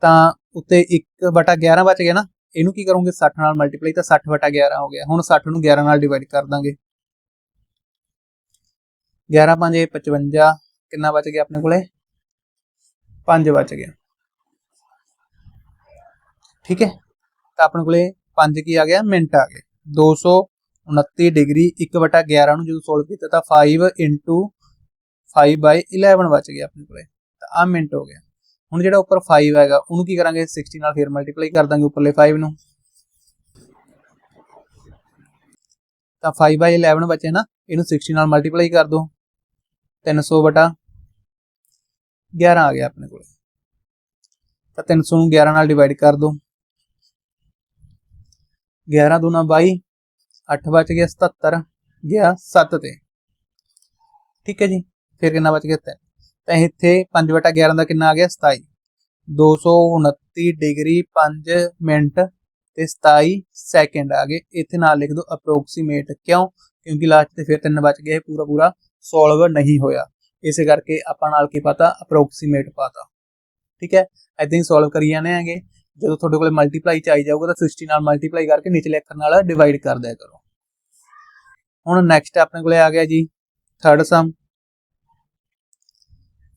ਤਾਂ ਉੱਤੇ 1 ਬਟਾ 11 ਬਚ ਗਿਆ ਨਾ। ਇਹਨੂੰ ਕੀ ਕਰੋਗੇ? 60 ਨਾਲ ਮਲਟੀਪਲਾਈ ਤਾਂ 60 ਬਟਾ 11 ਹੋ ਗਿਆ। ਹੁਣ 60 ਨੂੰ 11 ਨਾਲ ਡਿਵਾਈਡ ਕਰ ਦਾਂਗੇ। 11 5 55 ਕਿੰਨਾ ਬਚ ਗਿਆ ਆਪਣੇ ਕੋਲੇ? 5 ਬਚ ਗਿਆ ਠੀਕ ਹੈ? ਤਾਂ ਆਪਣੇ ਕੋਲੇ 5 ਕੀ ਆ ਗਿਆ? ਮਿੰਟ ਆ ਗਏ। 229 ਡਿਗਰੀ 1/11 ਨੂੰ ਜਦੋਂ ਸੋਲਵ ਕੀਤਾ ਤਾਂ 5 5 ਬਾਈ 11 ਬਚ ਗਿਆ ਆਪਣੇ ਕੋਲੇ। ਤਾਂ ਆ ਮਿੰਟ ਹੋ ਗਿਆ। ਹੁਣ ਜਿਹੜਾ ਉੱਪਰ 5 ਹੈਗਾ, ਉਹਨੂੰ ਕੀ ਕਰਾਂਗੇ? 60 ਨਾਲ ਫਿਰ ਮਲਟੀਪਲਾਈ ਕਰ ਦਾਂਗੇ ਉੱਪਰਲੇ 5 ਨੂੰ। ਤਾਂ 5 ਬਾਈ 11 ਬਚੇ ਨਾ, ਇਹਨੂੰ 60 ਨਾਲ ਮਲਟੀਪਲਾਈ ਕਰ ਦੋ। 300 ਬਟਾ 11 ਆ ਗਿਆ ਆਪਣੇ ਕੋਲ। ਤਾਂ 300 ਨੂੰ 11 ਨਾਲ ਡਿਵਾਈਡ ਕਰ ਦੋ। 11 ਦੂਣਾ 22 8 ਬਚ ਗਿਆ 77 ਗਿਆ 7 ਤੇ। ਠੀਕ ਹੈ ਜੀ, ਫਿਰ ਕਿੰਨਾ ਬਚ ਗਿਆ 3 ਤਾਂ ਇੱਥੇ 5 ਬਟਾ 11 ਦਾ ਕਿੰਨਾ ਆ ਗਿਆ? 27 229 ਡਿਗਰੀ 5 ਮਿੰਟ ਤੇ 27 ਸੈਕਿੰਡ ਆ ਗਏ। ਇੱਥੇ ਨਾਲ ਲਿਖ ਦਿਓ ਅਪਰੋਕਸੀਮੇਟ ਕਿਉਂ? ਕਿਉਂਕਿ ਲਾਸਟ ਤੇ ਫਿਰ 3 ਬਚ ਗਏ ਪੂਰਾ ਪੂਰਾ ਸੋਲਵ ਨਹੀਂ ਹੋਇਆ। ਇਸੇ ਕਰਕੇ ਆਪਾਂ ਨਾਲ ਕੀ ਪਤਾ? ਅਪਰੋਕਸੀਮੇਟ ਪਾਤਾ। ਠੀਕ ਹੈ? ਐਦਾਂ ਹੀ ਸੋਲਵ ਕਰੀ ਜਾਣੇ ਆਂਗੇ ਜਦੋਂ ਤੁਹਾਡੇ ਕੋਲੇ ਮਲਟੀਪਲਾਈ ਚ ਆਈ ਜਾਊਗਾ ਤਾਂ 60 ਨਾਲ ਮਲਟੀਪਲਾਈ ਕਰਕੇ ਨਿਚਲੇ ਅੱਖਰ ਨਾਲ ਡਿਵਾਈਡ ਕਰ ਦਿਆ ਕਰੋ। ਹੁਣ ਨੈਕਸਟ ਆਪਣੇ ਕੋਲੇ ਆ ਗਿਆ ਜੀ। ਥਰਡ ਸਮ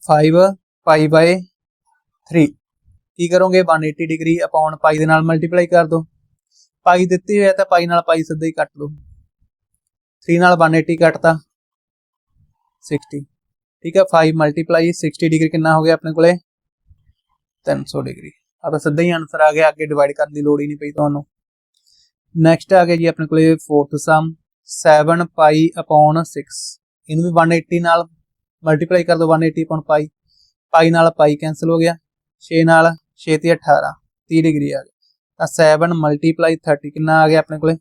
5 ਪਾਈ ਬਾਈ 3 ਕੀ ਕਰੋਗੇ? 180 ਡਿਗਰੀ ਅਪਨ ਪਾਈ ਦੇ ਨਾਲ ਮਲਟੀਪਲਾਈ ਕਰ ਦੋ। ਪਾਈ ਦਿੱਤੀ ਹੋਇਆ ਤਾਂ ਪਾਈ ਨਾਲ ਪਾਈ ਸਿੱਧਾ ਹੀ ਕੱਟ ਦੋ। 3 ਨਾਲ 180 ਕੱਟਤਾ। 60 ਠੀਕ ਹੈ 5 ਮਲਟੀਪਲਾਈ 60 ਡਿਗਰੀ ਕਿੰਨਾ ਹੋ ਗਿਆ ਆਪਣੇ ਕੋਲੇ? 300 ਡਿਗਰੀ ਆ ਤਾਂ ਸਿੱਧਾ ਹੀ ਆਨਸਰ ਆ ਗਿਆ, ਅੱਗੇ ਡਿਵਾਈਡ ਕਰਨ ਦੀ ਲੋੜ ਹੀ ਨਹੀਂ ਪਈ ਤੁਹਾਨੂੰ। ਨੈਕਸਟ ਆ ਗਿਆ ਜੀ ਆਪਣੇ ਕੋਲੇ ਫੋਰਥ ਸਮ 7 ਪਾਈ ਅਪਨ 6 ਇਹਨੂੰ ਵੀ 180 ਨਾਲ ਮਲਟੀਪਲਾਈ ਕਰ ਦੋ 180 ਅਪਨ ਪਾਈ ਪਾਈ ਨਾਲ ਪਾਈ ਕੈਨਸਲ ਹੋ ਗਿਆ। 6 ਨਾਲ 6 ਤੇ 18 30 ਡਿਗਰੀ ਆ ਗਿਆ। ਤਾਂ 7 ਮਲਟੀਪਲਾਈ 30 ਕਿੰਨਾ ਆ ਗਿਆ ਆਪਣੇ ਕੋਲੇ?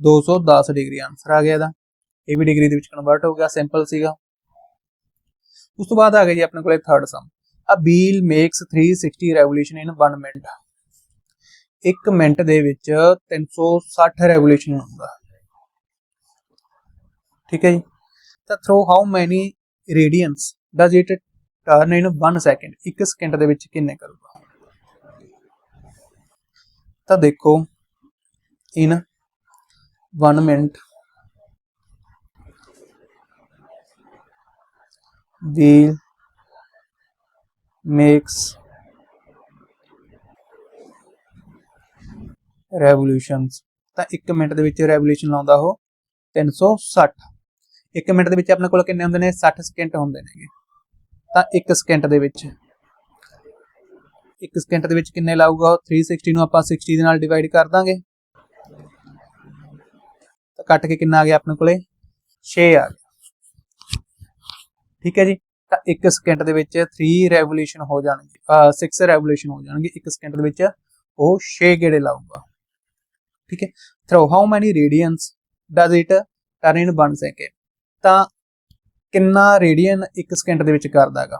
210 ਡਿਗਰੀ ਆਨਸਰ ਆ ਗਿਆ ਇਹਦਾ। ਇਹ ਵੀ ਡਿਗਰੀ ਦੇ ਵਿੱਚ ਕਨਵਰਟ ਹੋ ਗਿਆ ਸਿੰਪਲ ਸੀਗਾ। ਉਸ ਤੋਂ ਬਾਅਦ ਆ ਗਿਆ ਜੀ ਆਪਣੇ ਕੋਲੇ third sum a wheel makes 360 revolution in 1 minute 1 minute ਦੇ ਵਿੱਚ 360 ਰੈਵੋਲੂਸ਼ਨ ਹੁੰਦਾ। ਠੀਕ ਹੈ ਜੀ। ਤਾਂ through how many radians does it turn in 1 second 1 second ਦੇ ਵਿੱਚ ਕਿੰਨੇ ਕਰੂਗਾ? ਤਾਂ ਦੇਖੋ in 1 minute wheel makes revolutions ਤਾਂ 1 ਮਿੰਟ ਦੇ ਵਿੱਚ ਰੈਵੋਲੂਸ਼ਨ ਲਾਉਂਦਾ ਉਹ 360 1 ਮਿੰਟ ਦੇ ਵਿੱਚ ਆਪਣੇ ਕੋਲ ਕਿੰਨੇ ਹੁੰਦੇ ਨੇ? 60 ਸਕਿੰਟ ਹੁੰਦੇ ਨੇਗੇ। ਤਾਂ 1 ਸਕਿੰਟ ਦੇ ਵਿੱਚ 1 ਸਕਿੰਟ ਦੇ ਵਿੱਚ ਕਿੰਨੇ ਲਾਊਗਾ ਉਹ? 360 ਨੂੰ ਆਪਾਂ 60 ਦੇ ਨਾਲ ਡਿਵਾਈਡ ਕਰ ਦਾਂਗੇ। ਤਾਂ ਕੱਟ ਕੇ ਕਿੰਨਾ ਆ ਗਿਆ ਆਪਣੇ ਕੋਲੇ? 6 ਆ ਗਿਆ। ਠੀਕ ਹੈ ਜੀ? ਤਾਂ 1 ਸਕਿੰਟ ਦੇ ਵਿੱਚ 3 ਰੈਵੋਲੂਸ਼ਨ ਹੋ ਜਾਣਗੇ 6 ਰੈਵੋਲੂਸ਼ਨ ਹੋ ਜਾਣਗੇ 1 ਸਕਿੰਟ ਦੇ ਵਿੱਚ ਉਹ 6 ਗੇੜੇ ਲਾਊਗਾ। ਠੀਕ ਹੈ? Through how many radians does it turn in 1 second ਤਾਂ ਕਿੰਨਾ ਰੇਡੀਅਨ 1 ਸਕਿੰਟ ਦੇ ਵਿੱਚ ਕਰਦਾ ਹੈਗਾ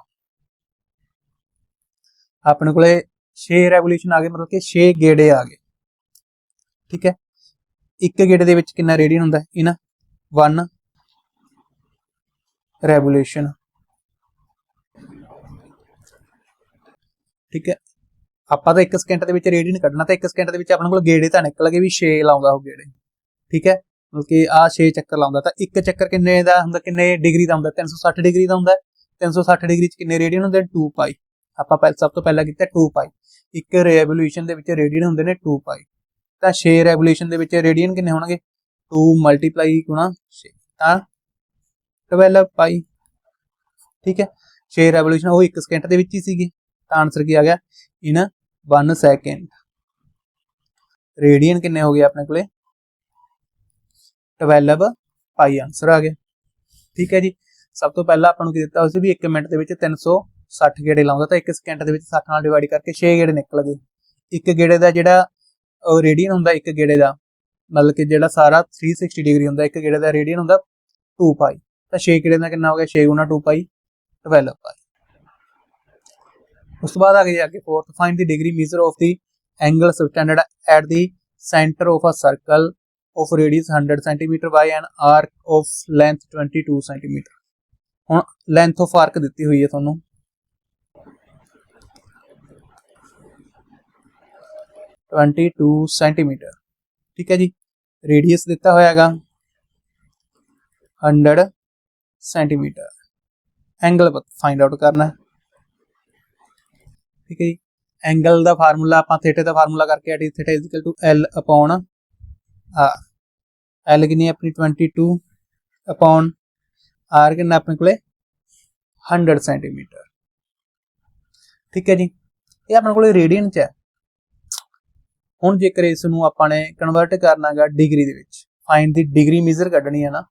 ਆਪਣੇ ਕੋਲੇ 6 ਰੈਵੋਲੂਸ਼ਨ ਆ ਗਏ, ਮਤਲਬ ਕਿ 6 ਗੇੜੇ ਆ ਗਏ। ਠੀਕ ਹੈ? ਇੱਕ ਗੇੜੇ ਦੇ ਵਿੱਚ ਕਿੰਨਾ ਰੇਡੀਅਨ ਹੁੰਦਾ ਇਹਨਾਂ 1 ਰੈਵੋਲੂਸ਼ਨ। ਠੀਕ ਹੈ। ਆਪਾਂ ਤਾਂ 1 ਸਕਿੰਟ ਦੇ ਵਿੱਚ ਰੇਡੀਅਨ ਕੱਢਣਾ, ਤਾਂ 1 ਸਕਿੰਟ ਦੇ ਵਿੱਚ ਆਪਣੇ ਕੋਲ ਗੇੜੇ ਤਾਂ ਨਿਕਲ ਗਏ ਵੀ 6 ਲਾਉਂਦਾ ਉਹ ਗੇੜੇ। ਠੀਕ ਹੈ। ਮਤਲਬ ਕਿ ਆ 6 ਚੱਕਰ ਲਾਉਂਦਾ, ਤਾਂ ਇੱਕ ਚੱਕਰ ਕਿੰਨੇ ਦਾ ਹੁੰਦਾ, ਕਿੰਨੇ ਡਿਗਰੀ ਦਾ ਹੁੰਦਾ? 360 ਡਿਗਰੀ ਦਾ ਹੁੰਦਾ। 360 ਡਿਗਰੀ ਚ ਕਿੰਨੇ ਰੇਡੀਅਨ ਹੁੰਦੇ? 2 ਪਾਈ ਆਪਾਂ ਪਹਿਲ ਸਭ ਤੋਂ ਪਹਿਲਾਂ ਕੀਤਾ 2 ਪਾਈ ਇੱਕ ਰੈਵੋਲੂਸ਼ਨ ਦੇ ਵਿੱਚ ਰੇਡੀਅਨ ਹੁੰਦੇ ਨੇ 2 ਪਾਈ ਤਾਂ 6 ਰੈਵੋਲੂਸ਼ਨ ਦੇ ਵਿੱਚ ਰੇਡੀਅਨ ਕਿੰਨੇ ਹੋਣਗੇ? 2 ਮਲਟੀਪਲਾਈ ਗੁਣਾ 6 ਤਾਂ 12 ਪਾਈ ਠੀਕ ਹੈ? 6 ਰੈਵੋਲੂਸ਼ਨ ਉਹ 1 ਸਕਿੰਟ ਦੇ ਵਿੱਚ ਹੀ ਸੀਗੀ। ਤਾਂ ਆਨਸਰ ਕੀ ਆ ਗਿਆ? ਇਨ 1 ਸੈਕਿੰਡ ਰੇਡੀਅਨ ਕਿੰਨੇ ਹੋ ਗਏ ਆਪਣੇ ਕੋਲੇ? 12 ਪਾਈ ਆਨਸਰ ਆ ਗਿਆ। ਠੀਕ ਹੈ ਜੀ? ਸਭ ਤੋਂ ਪਹਿਲਾਂ ਆਪਾਂ ਨੂੰ ਕੀ ਦਿੱਤਾ ਸੀ ਵੀ 1 ਮਿੰਟ ਦੇ ਵਿੱਚ 360 ਗੇੜੇ ਲਾਉਂਦਾ ਤਾਂ 1 ਸਕਿੰਟ ਦੇ ਵਿੱਚ 60 ਨਾਲ ਡਿਵਾਈਡ ਕਰਕੇ 6 ਗੇੜੇ ਨਿਕਲ ਗਏ। ਇੱਕ ਗੇੜੇ ਦਾ ਜਿਹੜਾ ਰੇਡੀਅਨ ਹੁੰਦਾ ਇੱਕ ਗੇੜੇ ਦਾ, ਮਤਲਬ ਕਿ ਜਿਹੜਾ ਸਾਰਾ 360 ਡਿਗਰੀ ਹੁੰਦਾ, ਇੱਕ ਗੇੜੇ ਦਾ ਰੇਡੀਅਨ ਹੁੰਦਾ 2 ਪਾਈ ਤਾਂ 6 ਗੇੜੇ ਦਾ ਕਿੰਨਾ ਹੋ ਗਿਆ 6 ਗੁਣਾ 2 ਪਾਈ 12 ਪਾਈ ਉਸ ਤੋਂ ਬਾਅਦ ਆ ਗਏ ਅੱਗੇ fourth find the degree measure of the angle subtended at the center of a circle of radius 100 cm by an arc of length 22 cm ਹੁਣ ਲੈਂਥ ਆਫ ਆਰਕ ਦਿੱਤੀ ਹੋਈ ਹੈ ਤੁਹਾਨੂੰ ट्वेंटी टू सेंटीमीटर ठीक है जी रेडियस ਦਿੱਤਾ ਹੋਇਆਗਾ 100 centimetre. Angle find out ਕਰਨਾ ਠੀਕ ਹੈ ਜੀ। ਐਂਗਲ ਦਾ ਫਾਰਮੂਲਾ ਆਪਾਂ ਥੀਟਾ ਦਾ ਫਾਰਮੂਲਾ ਕਰਕੇ Audi theta is equal to l upon ਆ l ਕਿੰਨੀ ਆਪਣੀ? 22 ਅਪਨ ਆਰ ਕਿੰਨਾ ਆਪਣੇ ਕੋਲੇ? 100 ਸੈਂਟੀਮੀਟਰ। ਠੀਕ ਹੈ ਜੀ। ਇਹ ਆਪਣੇ ਕੋਲੇ ਰੇਡੀਅਨ ਚ ਹੈ। ਹੁਣ ਜੇਕਰ ਇਸ ਨੂੰ ਆਪਾਂ ਨੇ ਕਨਵਰਟ ਕਰਨਾਗਾ ਡਿਗਰੀ ਦੇ ਵਿੱਚ ਫਾਈਂਡ ਦੀ ਡਿਗਰੀ ਮੀਜ਼ਰ ਕੱਢਣੀ ਹੈ ਨਾ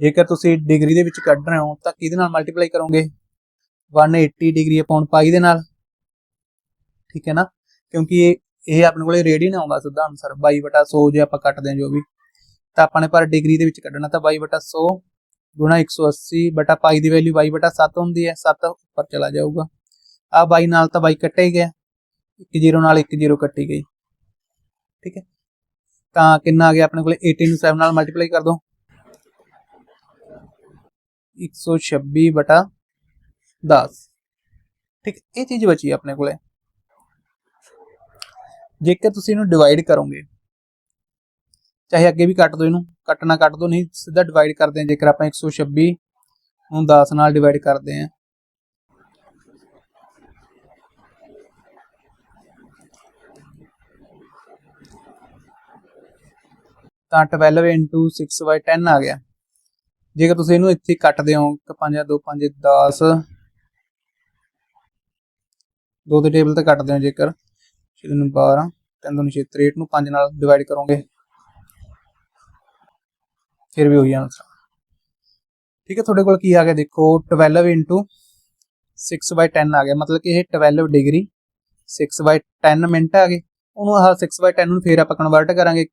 ਜੇਕਰ ਤੁਸੀਂ ਡਿਗਰੀ ਦੇ ਵਿੱਚ ਕੱਢ ਰਹੇ ਹੋ, ਤਾਂ ਕਿਹਦੇ ਨਾਲ ਮਲਟੀਪਲਾਈ ਕਰੋਗੇ? 180 ਡਿਗਰੀ ਅਪੋਨ ਪਾਈ ਦੇ ਨਾਲ। ਠੀਕ ਹੈ ਨਾ? ਕਿਉਂਕਿ ਇਹ ਇਹ ਆਪਣੇ ਕੋਲੇ ਰੇਡੀਅਨ ਆਉਂਦਾ ਸਿੱਧਾ ਅਨਸਰ 22/100 ਜੇ ਆਪਾਂ ਕੱਟਦੇ ਹਾਂ ਜੋ ਵੀ। ਤਾਂ ਆਪਾਂ ਨੇ ਪਰ ਡਿਗਰੀ ਦੇ ਵਿੱਚ ਕੱਢਣਾ, ਤਾਂ 22/100 ਗੁਣਾ 180 ਬਟਾ ਪਾਈ ਦੀ ਵੈਲਿਊ 22/7 ਹੁੰਦੀ ਹੈ। 7 ਉੱਪਰ ਚਲਾ ਜਾਊਗਾ। ਆ 22 ਨਾਲ ਤਾਂ 22 ਕੱਟਿਆ ਹੀ ਗਿਆ। 1 0 ਨਾਲ 1 0 ਕੱਟੀ ਗਈ। ਠੀਕ ਹੈ? ਤਾਂ ਕਿੰਨਾ ਆ ਗਿਆ? ਆਪਣੇ ਕੋਲੇ 18 ਨੂੰ 7 ਨਾਲ ਮਲਟੀਪਲਾਈ ਕਰ ਦੋ। 126 ਬਟਾ 10 ਠੀਕ, ਇਹ ਚੀਜ਼ ਬਚੀ ਆਪਣੇ ਕੋਲੇ। ਜੇਕਰ ਤੁਸੀਂ ਇਹਨੂੰ ਡਿਵਾਈਡ ਕਰੋਗੇ, ਚਾਹੇ ਅੱਗੇ ਵੀ ਕੱਟ ਦੋ ਇਹਨੂੰ ਕੱਟਣਾ ਕੱਟ ਦੋ, ਨਹੀਂ ਸਿੱਧਾ ਡਿਵਾਈਡ ਕਰਦੇ ਹਾਂ, ਜੇਕਰ ਆਪਾਂ 126 ਨੂੰ 10 ਨਾਲ ਡਿਵਾਈਡ ਕਰਦੇ ਹਾਂ। ਤਾਂ 12 6 10 ਆ ਗਿਆ। ਜੇਕਰ ਤੁਸੀਂ ਇਹਨੂੰ ਇੱਥੇ ਕੱਟਦੇ ਹੋ 5 2 5 10 ਦੋ ਦੇ ਟੇਬਲ ਤੇ ਕੱਟਦੇ ਹੋ ਜੇਕਰ 6 ਨੂੰ 12 3 ਨੂੰ 6 63 ਨੂੰ 5 ਨਾਲ ਡਿਵਾਈਡ ਕਰੋਗੇ, ਫਿਰ ਵੀ ਉਹੀ ਆਨਸਰ ਠੀਕ ਹੈ, ਤੁਹਾਡੇ ਕੋਲ ਕੀ ਆ ਗਿਆ ਦੇਖੋ 12 6 10 ਆ ਗਿਆ, ਮਤਲਬ ਕਿ ਇਹ 12 ਡਿਗਰੀ 6 10 ਮਿੰਟ ਆ ਗਏ। ਉਹਨੂੰ ਆਹ 6 10 ਨੂੰ ਫਿਰ ਆਪਾਂ ਕਨਵਰਟ ਕਰਾਂਗੇ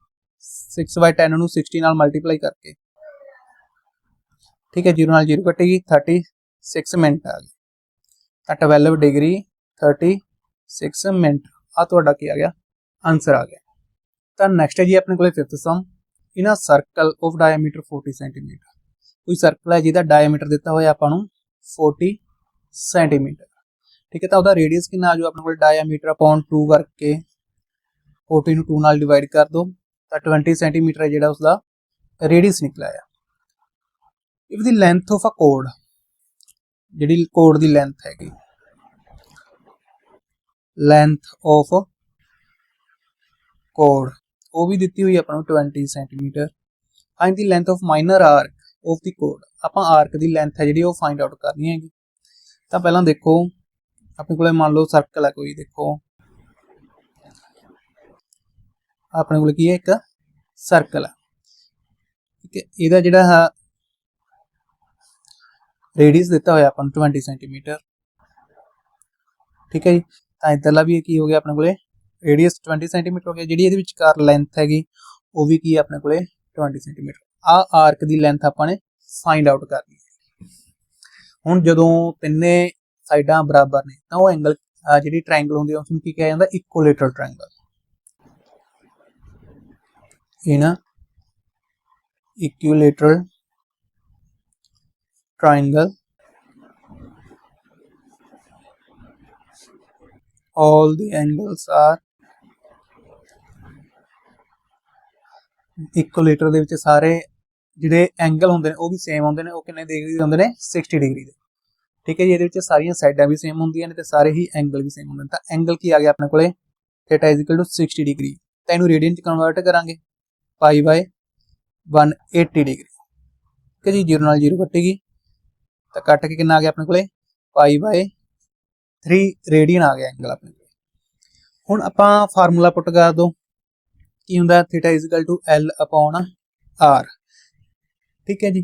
6 10 ਨੂੰ 60 ਨਾਲ ਮਲਟੀਪਲਾਈ ਕਰਕੇ। ਠੀਕ ਹੈ 0 ਨਾਲ 0 ਕੱਟੇਗੀ 36 ਮਿੰਟ ਆ ਗਈ ਤਾਂ 12 ਡਿਗਰੀ 36 ਮਿੰਟ। ਆ ਤੁਹਾਡਾ ਕੀ ਆ ਗਿਆ? ਆਨਸਰ ਆ ਗਿਆ। ਤਾਂ ਨੈਕਸਟ ਹੈ ਜੀ ਆਪਣੇ ਕੋਲੇ fifth sum in a circle of diameter 40 centimetre ਕੋਈ ਸਰਕਲ ਹੈ ਜਿਹਦਾ ਡਾਇਆਮੀਟਰ ਦਿੱਤਾ ਹੋਇਆ ਆਪਾਂ ਨੂੰ 40 ਸੈਂਟੀਮੀਟਰ ਠੀਕ ਹੈ, ਤਾਂ ਉਹਦਾ ਰੇਡੀਅਸ ਕਿੰਨਾ ਆ ਜਾਊ ਆਪਣੇ ਕੋਲ? ਡਾਇਆਮੀਟਰ ਅਪਨ 2 ਕਰਕੇ 40 ਨੂੰ 2 ਨਾਲ ਡਿਵਾਈਡ ਕਰ ਦੋ। ਤਾਂ 20 ਸੈਂਟੀਮੀਟਰ ਹੈ ਜਿਹੜਾ ਉਸਦਾ ਰੇਡੀਅਸ ਨਿਕਲਿਆ ਆ। If the length of a code ਜਿਹੜੀ ਕੋਡ ਦੀ ਲੈਂਥ ਹੈਗੀ ਲੈਂਥ ਆਫ ਕੋਡ ਉਹ ਵੀ ਦਿੱਤੀ ਹੋਈ ਆਪਾਂ ਨੂੰ 20 centimetre find the length of minor arc of the code ਆਪਾਂ ਆਰਕ ਦੀ ਲੈਂਥ ਹੈ ਜਿਹੜੀ ਉਹ ਫਾਈਂਡ ਆਊਟ ਕਰਨੀ ਹੈਗੀ। ਤਾਂ ਪਹਿਲਾਂ ਦੇਖੋ, ਆਪਣੇ ਕੋਲੇ ਮੰਨ ਲਓ ਸਰਕਲ ਹੈ ਕੋਈ, ਦੇਖੋ। ਆਪਣੇ ਕੋਲ ਕੀ ਹੈ ਇੱਕ? ਸਰਕਲ ਹੈ। ਠੀਕ ਹੈ, ਇਹਦਾ ਜਿਹੜਾ ਰੇਡੀਅਸ ਦਿੱਤਾ ਹੋਇਆ ਆਪਾਂ ਨੂੰ 20 ਸੈਂਟੀਮੀਟਰ ਠੀਕ ਹੈ ਜੀ? ਤਾਂ ਇਧਰਲਾ ਵੀ ਕੀ ਹੋ ਗਿਆ ਆਪਣੇ ਕੋਲੇ? ਰੇਡੀਅਸ 20 ਸੈਂਟੀਮੀਟਰ ਹੋ ਗਿਆ। ਜਿਹੜੀ ਇਹਦੇ ਵਿਚਕਾਰ ਲੈਂਥ ਹੈਗੀ, ਉਹ ਵੀ ਕੀ ਆਪਣੇ ਕੋਲੇ? 20 ਸੈਂਟੀਮੀਟਰ ਆ ਆਰਕ ਦੀ ਲੈਂਥ ਆਪਾਂ ਨੇ ਫਾਈਂਡ ਆਊਟ ਕਰਨੀ ਹੈ। ਹੁਣ ਜਦੋਂ ਤਿੰਨੇ ਸਾਈਡਾਂ ਬਰਾਬਰ ਨੇ, ਤਾਂ ਉਹ ਐਂਗਲ ਜਿਹੜੀ ਟ੍ਰਾਇੰਗਲ ਹੁੰਦੀ ਹੈ ਉਸ ਨੂੰ ਕੀ ਕਿਹਾ ਜਾਂਦਾ? ਇਕੁਇਲੇਟਰਲ ਟ੍ਰਾਇੰਗਲ ਇਹ ਨਾ equilateral triangle. All the angles are ਇਕੁਇਲੇਟਰ ਦੇ ਵਿੱਚ ਸਾਰੇ ਜਿਹੜੇ ਐਂਗਲ ਹੁੰਦੇ ਨੇ, ਉਹ ਵੀ ਸੇਮ ਹੁੰਦੇ ਨੇ, ਉਹ ਕਿੰਨੇ ਡਿਗਰੀ ਦੇ ਹੁੰਦੇ ਨੇ? 60 ਡਿਗਰੀ ਦੇ। ਠੀਕ ਹੈ ਜੀ, ਇਹਦੇ ਵਿੱਚ ਸਾਰੀਆਂ ਸਾਈਡਾਂ ਵੀ ਸੇਮ ਹੁੰਦੀਆਂ ਨੇ ਤੇ ਸਾਰੇ ਹੀ ਐਂਗਲ ਵੀ ਸੇਮ ਹੁੰਦੇ ਨੇ। ਤਾਂ ਐਂਗਲ ਕੀ ਆ ਗਿਆ ਆਪਣੇ ਕੋਲੇ? ਥੀਟਾ 60 ਡਿਗਰੀ ਤਾਂ ਇਹਨੂੰ ਰੇਡੀਅਨ ਚ ਕਨਵਰਟ ਕਰਾਂਗੇ ਪਾਈ ਬਾਈ 180 ਡਿਗਰੀ ਠੀਕ ਹੈ ਜੀ 0 ਨਾਲ 0 ਕੱਟੇਗੀ ਤਾਂ ਕੱਟ ਕੇ ਕਿੰਨਾ ਆ ਗਿਆ ਆਪਣੇ ਕੋਲੇ? ਪਾਈ ਬਾਈ 3 ਰੇਡੀਅਨ ਆ ਗਿਆ ਐਂਗਲ ਆਪਣੇ ਕੋਲੇ। ਹੁਣ ਆਪਾਂ ਫਾਰਮੂਲਾ ਪੁੱਟ ਕਰ ਦੋ। ਕੀ ਹੁੰਦਾ? ਥੀਟਾ L ਅਪੋਨ r ਠੀਕ ਹੈ ਜੀ?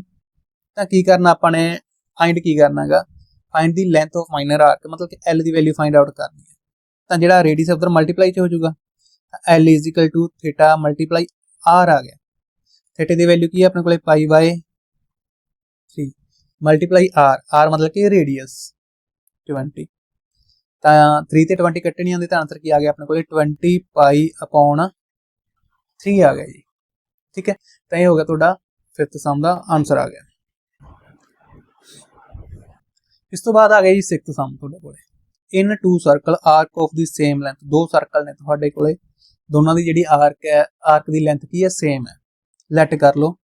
ਤਾਂ ਕੀ ਕਰਨਾ ਆਪਾਂ ਨੇ? ਫਾਈਂਡ ਕੀ ਕਰਨਾਗਾ find the length of minor arc ਮਤਲਬ ਕਿ L ਦੀ ਵੈਲਿਊ ਫਾਈਂਡ ਆਊਟ ਕਰਨੀ ਹੈ। ਤਾਂ ਜਿਹੜਾ ਰੇਡੀਅਸ ਉਧਰ ਮਲਟੀਪਲਾਈ ਚ ਹੋ ਜਾਊਗਾ। L ਥੀਟਾ ਮਲਟੀਪਲਾਈ R ਆ ਗਿਆ। ਥੀਟੇ ਦੀ ਵੈਲਿਊ ਕੀ ਹੈ ਆਪਣੇ ਕੋਲੇ? Pi by 3 multiply R R ਮਤਲਬ ਕਿ ਰੇਡੀਅਸ 20 ਤਾਂ 3 ਤੇ 20 ਕੱਟਣੀ ਆਉਂਦੀ ਤਾਂ ਆਨਸਰ ਕੀ ਆ ਗਿਆ ਆਪਣੇ ਕੋਲੇ? 20 ਪਾਈ ਅਪੋਨ 3 ਆ ਗਿਆ ਜੀ। ਠੀਕ ਹੈ? ਤਾਂ ਇਹ ਹੋ ਗਿਆ ਤੁਹਾਡਾ 5th ਸਮ ਦਾ ਆਨਸਰ ਆ ਗਿਆ। ਇਸ ਤੋਂ ਬਾਅਦ ਆ ਗਿਆ ਜੀ 6th ਸਮ ਤੁਹਾਡੇ ਕੋਲੇ। In two circle arc of the same length ਦੋ ਸਰਕਲ ਨੇ ਤੁਹਾਡੇ ਕੋਲੇ। ਦੋਨਾਂ ਦੀ ਜਿਹੜੀ ਆਰਕ ਹੈ ਆਰਕ ਦੀ ਲੈਂਥ ਕੀ ਹੈ? ਸੇਮ ਹੈ। ਲੈਟ ਕਰ ਲਓ।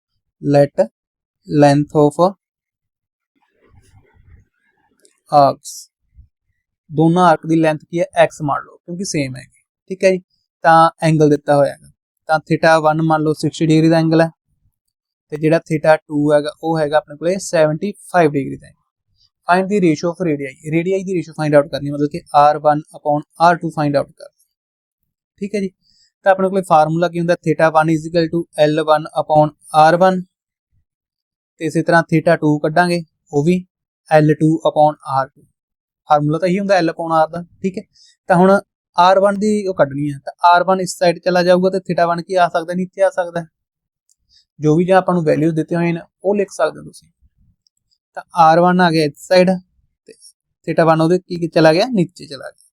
ਲੈਟ ਲੈਂਥ ਆਫ ਆਰਕਸ ਦੋਨਾਂ ਆਰਕ ਦੀ ਲੈਂਥ ਕੀ ਹੈ? X ਮੰਨ ਲਓ, ਕਿਉਂਕਿ ਸੇਮ ਹੈ ਠੀਕ ਹੈ ਜੀ? ਤਾਂ ਐਂਗਲ ਦਿੱਤਾ ਹੋਇਆ ਹੈਗਾ। ਤਾਂ ਥੀਟਾ 1 ਮੰਨ ਲਓ 60 ਡਿਗਰੀ ਦਾ ਐਂਗਲ ਹੈ। ਤੇ ਜਿਹੜਾ ਥੀਟਾ 2 ਹੈਗਾ, ਉਹ ਹੈਗਾ ਆਪਣੇ ਕੋਲੇ 75 degree the find the ratio of radii radii the ratio find out ਕਰਨੀ ਮਤਲਬ ਕਿ r1 upon r2 find out ਕਰਨਾ ਠੀਕ ਹੈ ਜੀ? ਤਾਂ ਆਪਣੇ ਕੋਲੇ ਫਾਰਮੂਲਾ ਕੀ ਹੁੰਦਾ? ਥੀਟਾ 1 l1 ਅਪਨ r1 ਤੇ ਇਸੇ ਤਰ੍ਹਾਂ ਥੀਟਾ 2 ਕੱਢਾਂਗੇ, ਉਹ ਵੀ l2 r2 ਫਾਰਮੂਲਾ ਤਾਂ ਇਹੀ ਹੁੰਦਾ l r ਦਾ, ਠੀਕ ਹੈ? ਤਾਂ ਹੁਣ r1 ਦੀ ਉਹ ਕੱਢਣੀ ਹੈ। ਤਾਂ r1 ਇਸ ਸਾਈਡ ਚਲਾ ਜਾਊਗਾ ਤੇ ਥੀਟਾ 1 ਕੀ ਆ ਸਕਦਾ, ਨੀਚੇ ਆ ਸਕਦਾ। ਜੋ ਵੀ ਜਾਂ ਆਪਾਂ ਨੂੰ ਵੈਲਿਊਜ਼ ਦਿੱਤੇ ਹੋਏ ਨੇ, ਉਹ ਲਿਖ ਸਕਦੇ ਹੋ ਤੁਸੀਂ। ਤਾਂ r1 ਆ ਗਿਆ ਇਸ ਸਾਈਡ ਤੇ ਥੀਟਾ 1 ਉਹਦੇ ਕੀ ਚਲਾ ਗਿਆ? ਨੀਚੇ ਚਲਾ ਗਿਆ।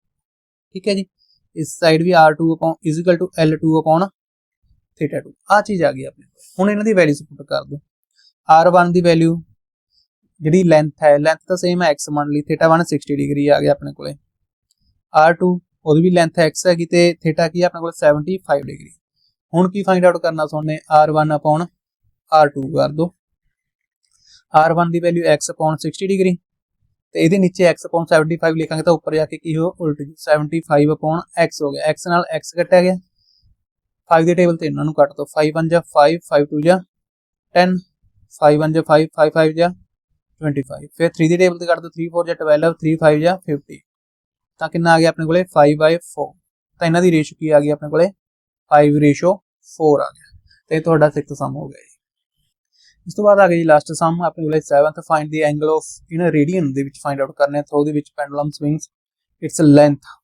ਠੀਕ ਹੈ ਜੀ? ਇਸ ਸਾਈਡ ਵੀ r2 upon is equal to l2 upon theta 2 ਆ ਚੀਜ਼ ਆ ਗਈ ਆਪਣੇ। ਹੁਣ ਇਹਨਾਂ ਦੀ ਵੈਲਿਊ ਪੁੱਟ ਕਰ ਦੋ r1 ਦੀ ਵੈਲਿਊ ਜਿਹੜੀ ਲੈਂਥ ਹੈ ਲੈਂਥ ਤਾਂ ਸੇਮ ਹੈ x ਮੰਨ ਲਈ ਥੀਟਾ 1 60 ਡਿਗਰੀ ਆ ਗਿਆ ਆਪਣੇ ਕੋਲੇ। R2 ਉਹਦੀ ਵੀ ਲੈਂਥ x ਹੈਗੀ ਤੇ ਥੀਟਾ ਕੀ ਹੈ ਆਪਣੇ ਕੋਲ? 75 ਡਿਗਰੀ ਹੁਣ ਕੀ ਫਾਈਂਡ ਆਊਟ ਕਰਨਾ ਸੋਨੇ? R1 ਅਪਨ r2 ਕਰ ਦੋ। R1 ਦੀ ਵੈਲਿਊ x ਅਪਨ 60 ਡਿਗਰੀ ਤੇ ਇਹਦੇ ਨੀਚੇ x ਅਪਨ 75 ਲਿਖਾਂਗੇ ਤਾਂ ਉੱਪਰ ਜਾ ਕੇ ਕੀ ਹੋ, ਉਲਟ ਜੂ 75 ਅਪਨ x ਹੋ ਗਿਆ। X ਨਾਲ x ਕੱਟਿਆ ਗਿਆ। 5 ਦੇ ਟੇਬਲ ਤੇ ਇਹਨਾਂ ਨੂੰ ਕੱਟ ਦੋ। 5 1 ਜਾ 5 5 2 ਜਾ 10 5 1 ਜਾ 5 5 5 ਜਾ 25 ਫਿਰ 3 ਦੇ ਟੇਬਲ ਤੇ ਕੱਟ ਦੋ 3 4 ਜਾ 12 3 5 ਜਾ 50 ਤਾਂ ਕਿੰਨਾ ਆ ਗਿਆ ਆਪਣੇ ਕੋਲੇ? 5 ਬਾਈ 4 ਤਾਂ ਇਹਨਾਂ ਦੀ ਰੇਸ਼ੋ ਕੀ ਆ ਗਈ ਆਪਣੇ ਕੋਲੇ? 5 ਰੇਸ਼ੋ 4 ਆ ਗਿਆ। ਤੇ ਤੁਹਾਡਾ 6th ਸਮ ਹੋ ਗਿਆ ਜੀ। ਇਸ ਤੋਂ ਬਾਅਦ ਆ ਗਿਆ ਜੀ ਲਾਸਟ ਸਮ ਆਪਣੇ ਕੋਲੇ 7th find the angle of in radian ਦੇ ਵਿੱਚ ਫਾਈਂਡ ਆਊਟ ਕਰਨਾ ਹੈ। ਥਰੋ ਦੇ ਵਿੱਚ pendulum swings its length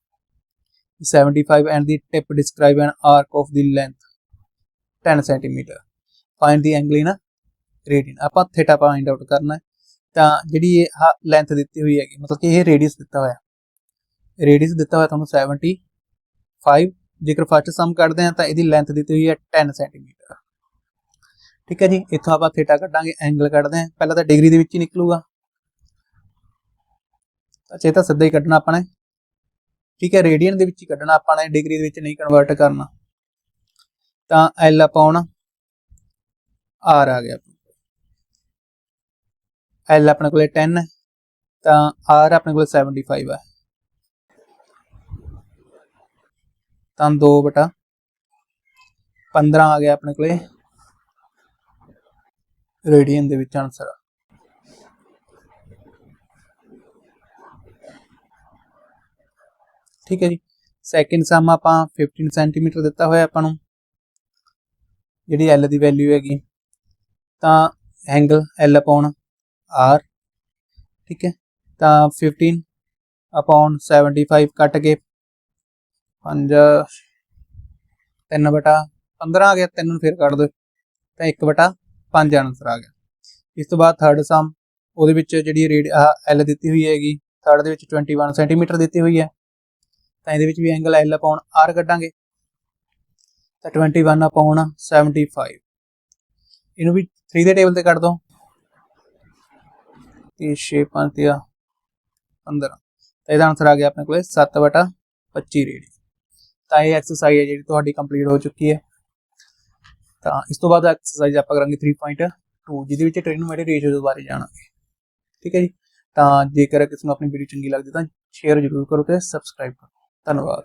75 and the tip describe an arc of the length 10 centimeter find the angle in a radian ਆਪਾਂ theta find out ਕਰਨਾ ਹੈ। ਤਾਂ ਜਿਹੜੀ ਇਹ ਲੈਂਥ ਦਿੱਤੀ ਹੋਈ ਹੈਗੀ, ਮਤਲਬ ਕਿ ਇਹ ਰੇਡੀਅਸ ਦਿੱਤਾ ਹੋਇਆ। ਰੇਡੀਅਸ ਦਿੱਤਾ ਹੋਇਆ ਤੁਹਾਨੂੰ 75 ਜੇਕਰ ਫਸਟ ਸਮ ਕੱਢਦੇ ਆ ਤਾਂ ਇਹਦੀ ਲੈਂਥ ਦਿੱਤੀ ਹੋਈ ਹੈ 10 ਸੈਂਟੀਮੀਟਰ ਠੀਕ ਹੈ ਜੀ, ਇੱਥੋਂ ਆਪਾਂ ਥੀਟਾ ਕੱਢਾਂਗੇ ਐਂਗਲ ਕੱਢਦੇ ਆ ਪਹਿਲਾਂ ਤਾਂ ਡਿਗਰੀ ਦੇ ਵਿੱਚ ਹੀ ਨਿਕਲੂਗਾ। ਅੱਛਾ ਇਹ ਤਾਂ ਸਿੱਧਾ ਹੀ ਕੱਢਣਾ ਆਪਾਂ ਨੇ। ਠੀਕ ਹੈ ਰੇਡੀਅਨ ਦੇ ਵਿੱਚ ਹੀ ਕੱਢਣਾ ਆਪਾਂ ਨੇ ਡਿਗਰੀ ਦੇ ਵਿੱਚ ਨਹੀਂ ਕਨਵਰਟ ਕਰਨਾ। ਤਾਂ L ਅਪਨ R ਆ ਗਿਆ। L ਆਪਣੇ ਕੋਲੇ 10 ਹੈ ਤਾਂ R ਆਪਣੇ ਕੋਲੇ 75 ਹੈ। ਤਾਂ 2 ਬਟਾ 15 ਆ ਗਿਆ ਆਪਣੇ ਕੋਲੇ। ਰੇਡੀਅਨ ਦੇ ਵਿੱਚ ਆਨਸਰ ਠੀਕ ਹੈ ਜੀ। ਸੈਕਿੰਡ ਸਮ ਆਪਾਂ 15 ਸੈਂਟੀਮੀਟਰ ਦਿੱਤਾ ਹੋਇਆ ਆਪਾਂ ਨੂੰ। ਜਿਹੜੀ L ਦੀ ਵੈਲਿਊ ਹੈਗੀ। ਤਾਂ ਐਂਗਲ L ਅਪਨ ਆਰ ਠੀਕ ਹੈ ਤਾਂ 15 ਅਪਨ 75 ਕੱਟ ਕੇ 5 3 ਬਟਾ 15 ਆ ਗਿਆ 3 ਨੂੰ ਫਿਰ ਕੱਢ ਦਿਓ ਤਾਂ 1 ਬਟਾ 5 ਆਨਸਰ ਆ ਗਿਆ। ਇਸ ਤੋਂ ਬਾਅਦ ਥਰਡ ਸਮ ਉਹਦੇ ਵਿੱਚ ਜਿਹੜੀ ਰੇਡ L ਦਿੱਤੀ ਹੋਈ ਹੈਗੀ ਥਰਡ ਦੇ ਵਿੱਚ 21 ਸੈਂਟੀਮੀਟਰ ਦਿੱਤੀ ਹੋਈ ਹੈ। ਤਾਂ ਇਹਦੇ ਵਿੱਚ ਵੀ ਐਂਗਲ L ਅਪਨ ਆਰ ਕੱਢਾਂਗੇ। ਤਾਂ 21 ਅਪਨ 75 ਇਹਨੂੰ ਵੀ 3 ਦੇ ਟੇਬਲ ਤੇ ਕੱਢ ਦੋ। ਤੇ 6 5 ਤੇ 15 ਤਾਂ ਇਹਦਾ ਆਨਸਰ ਆ ਗਿਆ ਆਪਣੇ ਕੋਲੇ 7 ਬਟਾ 25 ਰੇਡੀ ਤਾਂ ਇਹ ਐਕਸਰਸਾਈਜ਼ ਹੈ ਜਿਹੜੀ ਤੁਹਾਡੀ ਕੰਪਲੀਟ ਹੋ ਚੁੱਕੀ ਹੈ ਤਾਂ ਇਸ ਤੋਂ ਬਾਅਦ ਐਕਸਰਸਾਈਜ਼ ਆਪਾਂ ਕਰਾਂਗੇ 3.2 ਜਿਹਦੇ ਵਿੱਚ ਟ੍ਰਿਗਨੋਮੈਟਰੀ ਰੇਸ਼ੋ ਦੇ ਬਾਰੇ ਜਾਣਾਂਗੇ ਠੀਕ ਹੈ ਜੀ ਤਾਂ ਜੇਕਰ ਕਿਸੇ ਨੂੰ ਆਪਣੀ ਵੀਡੀਓ ਚੰਗੀ ਲੱਗਦੀ ਤਾਂ ਸ਼ੇਅਰ ਜ਼ਰੂਰ ਕਰੋ ਤੇ ਸਬਸਕ੍ਰਾਈਬ ਕਰੋ ਧੰਨਵਾਦ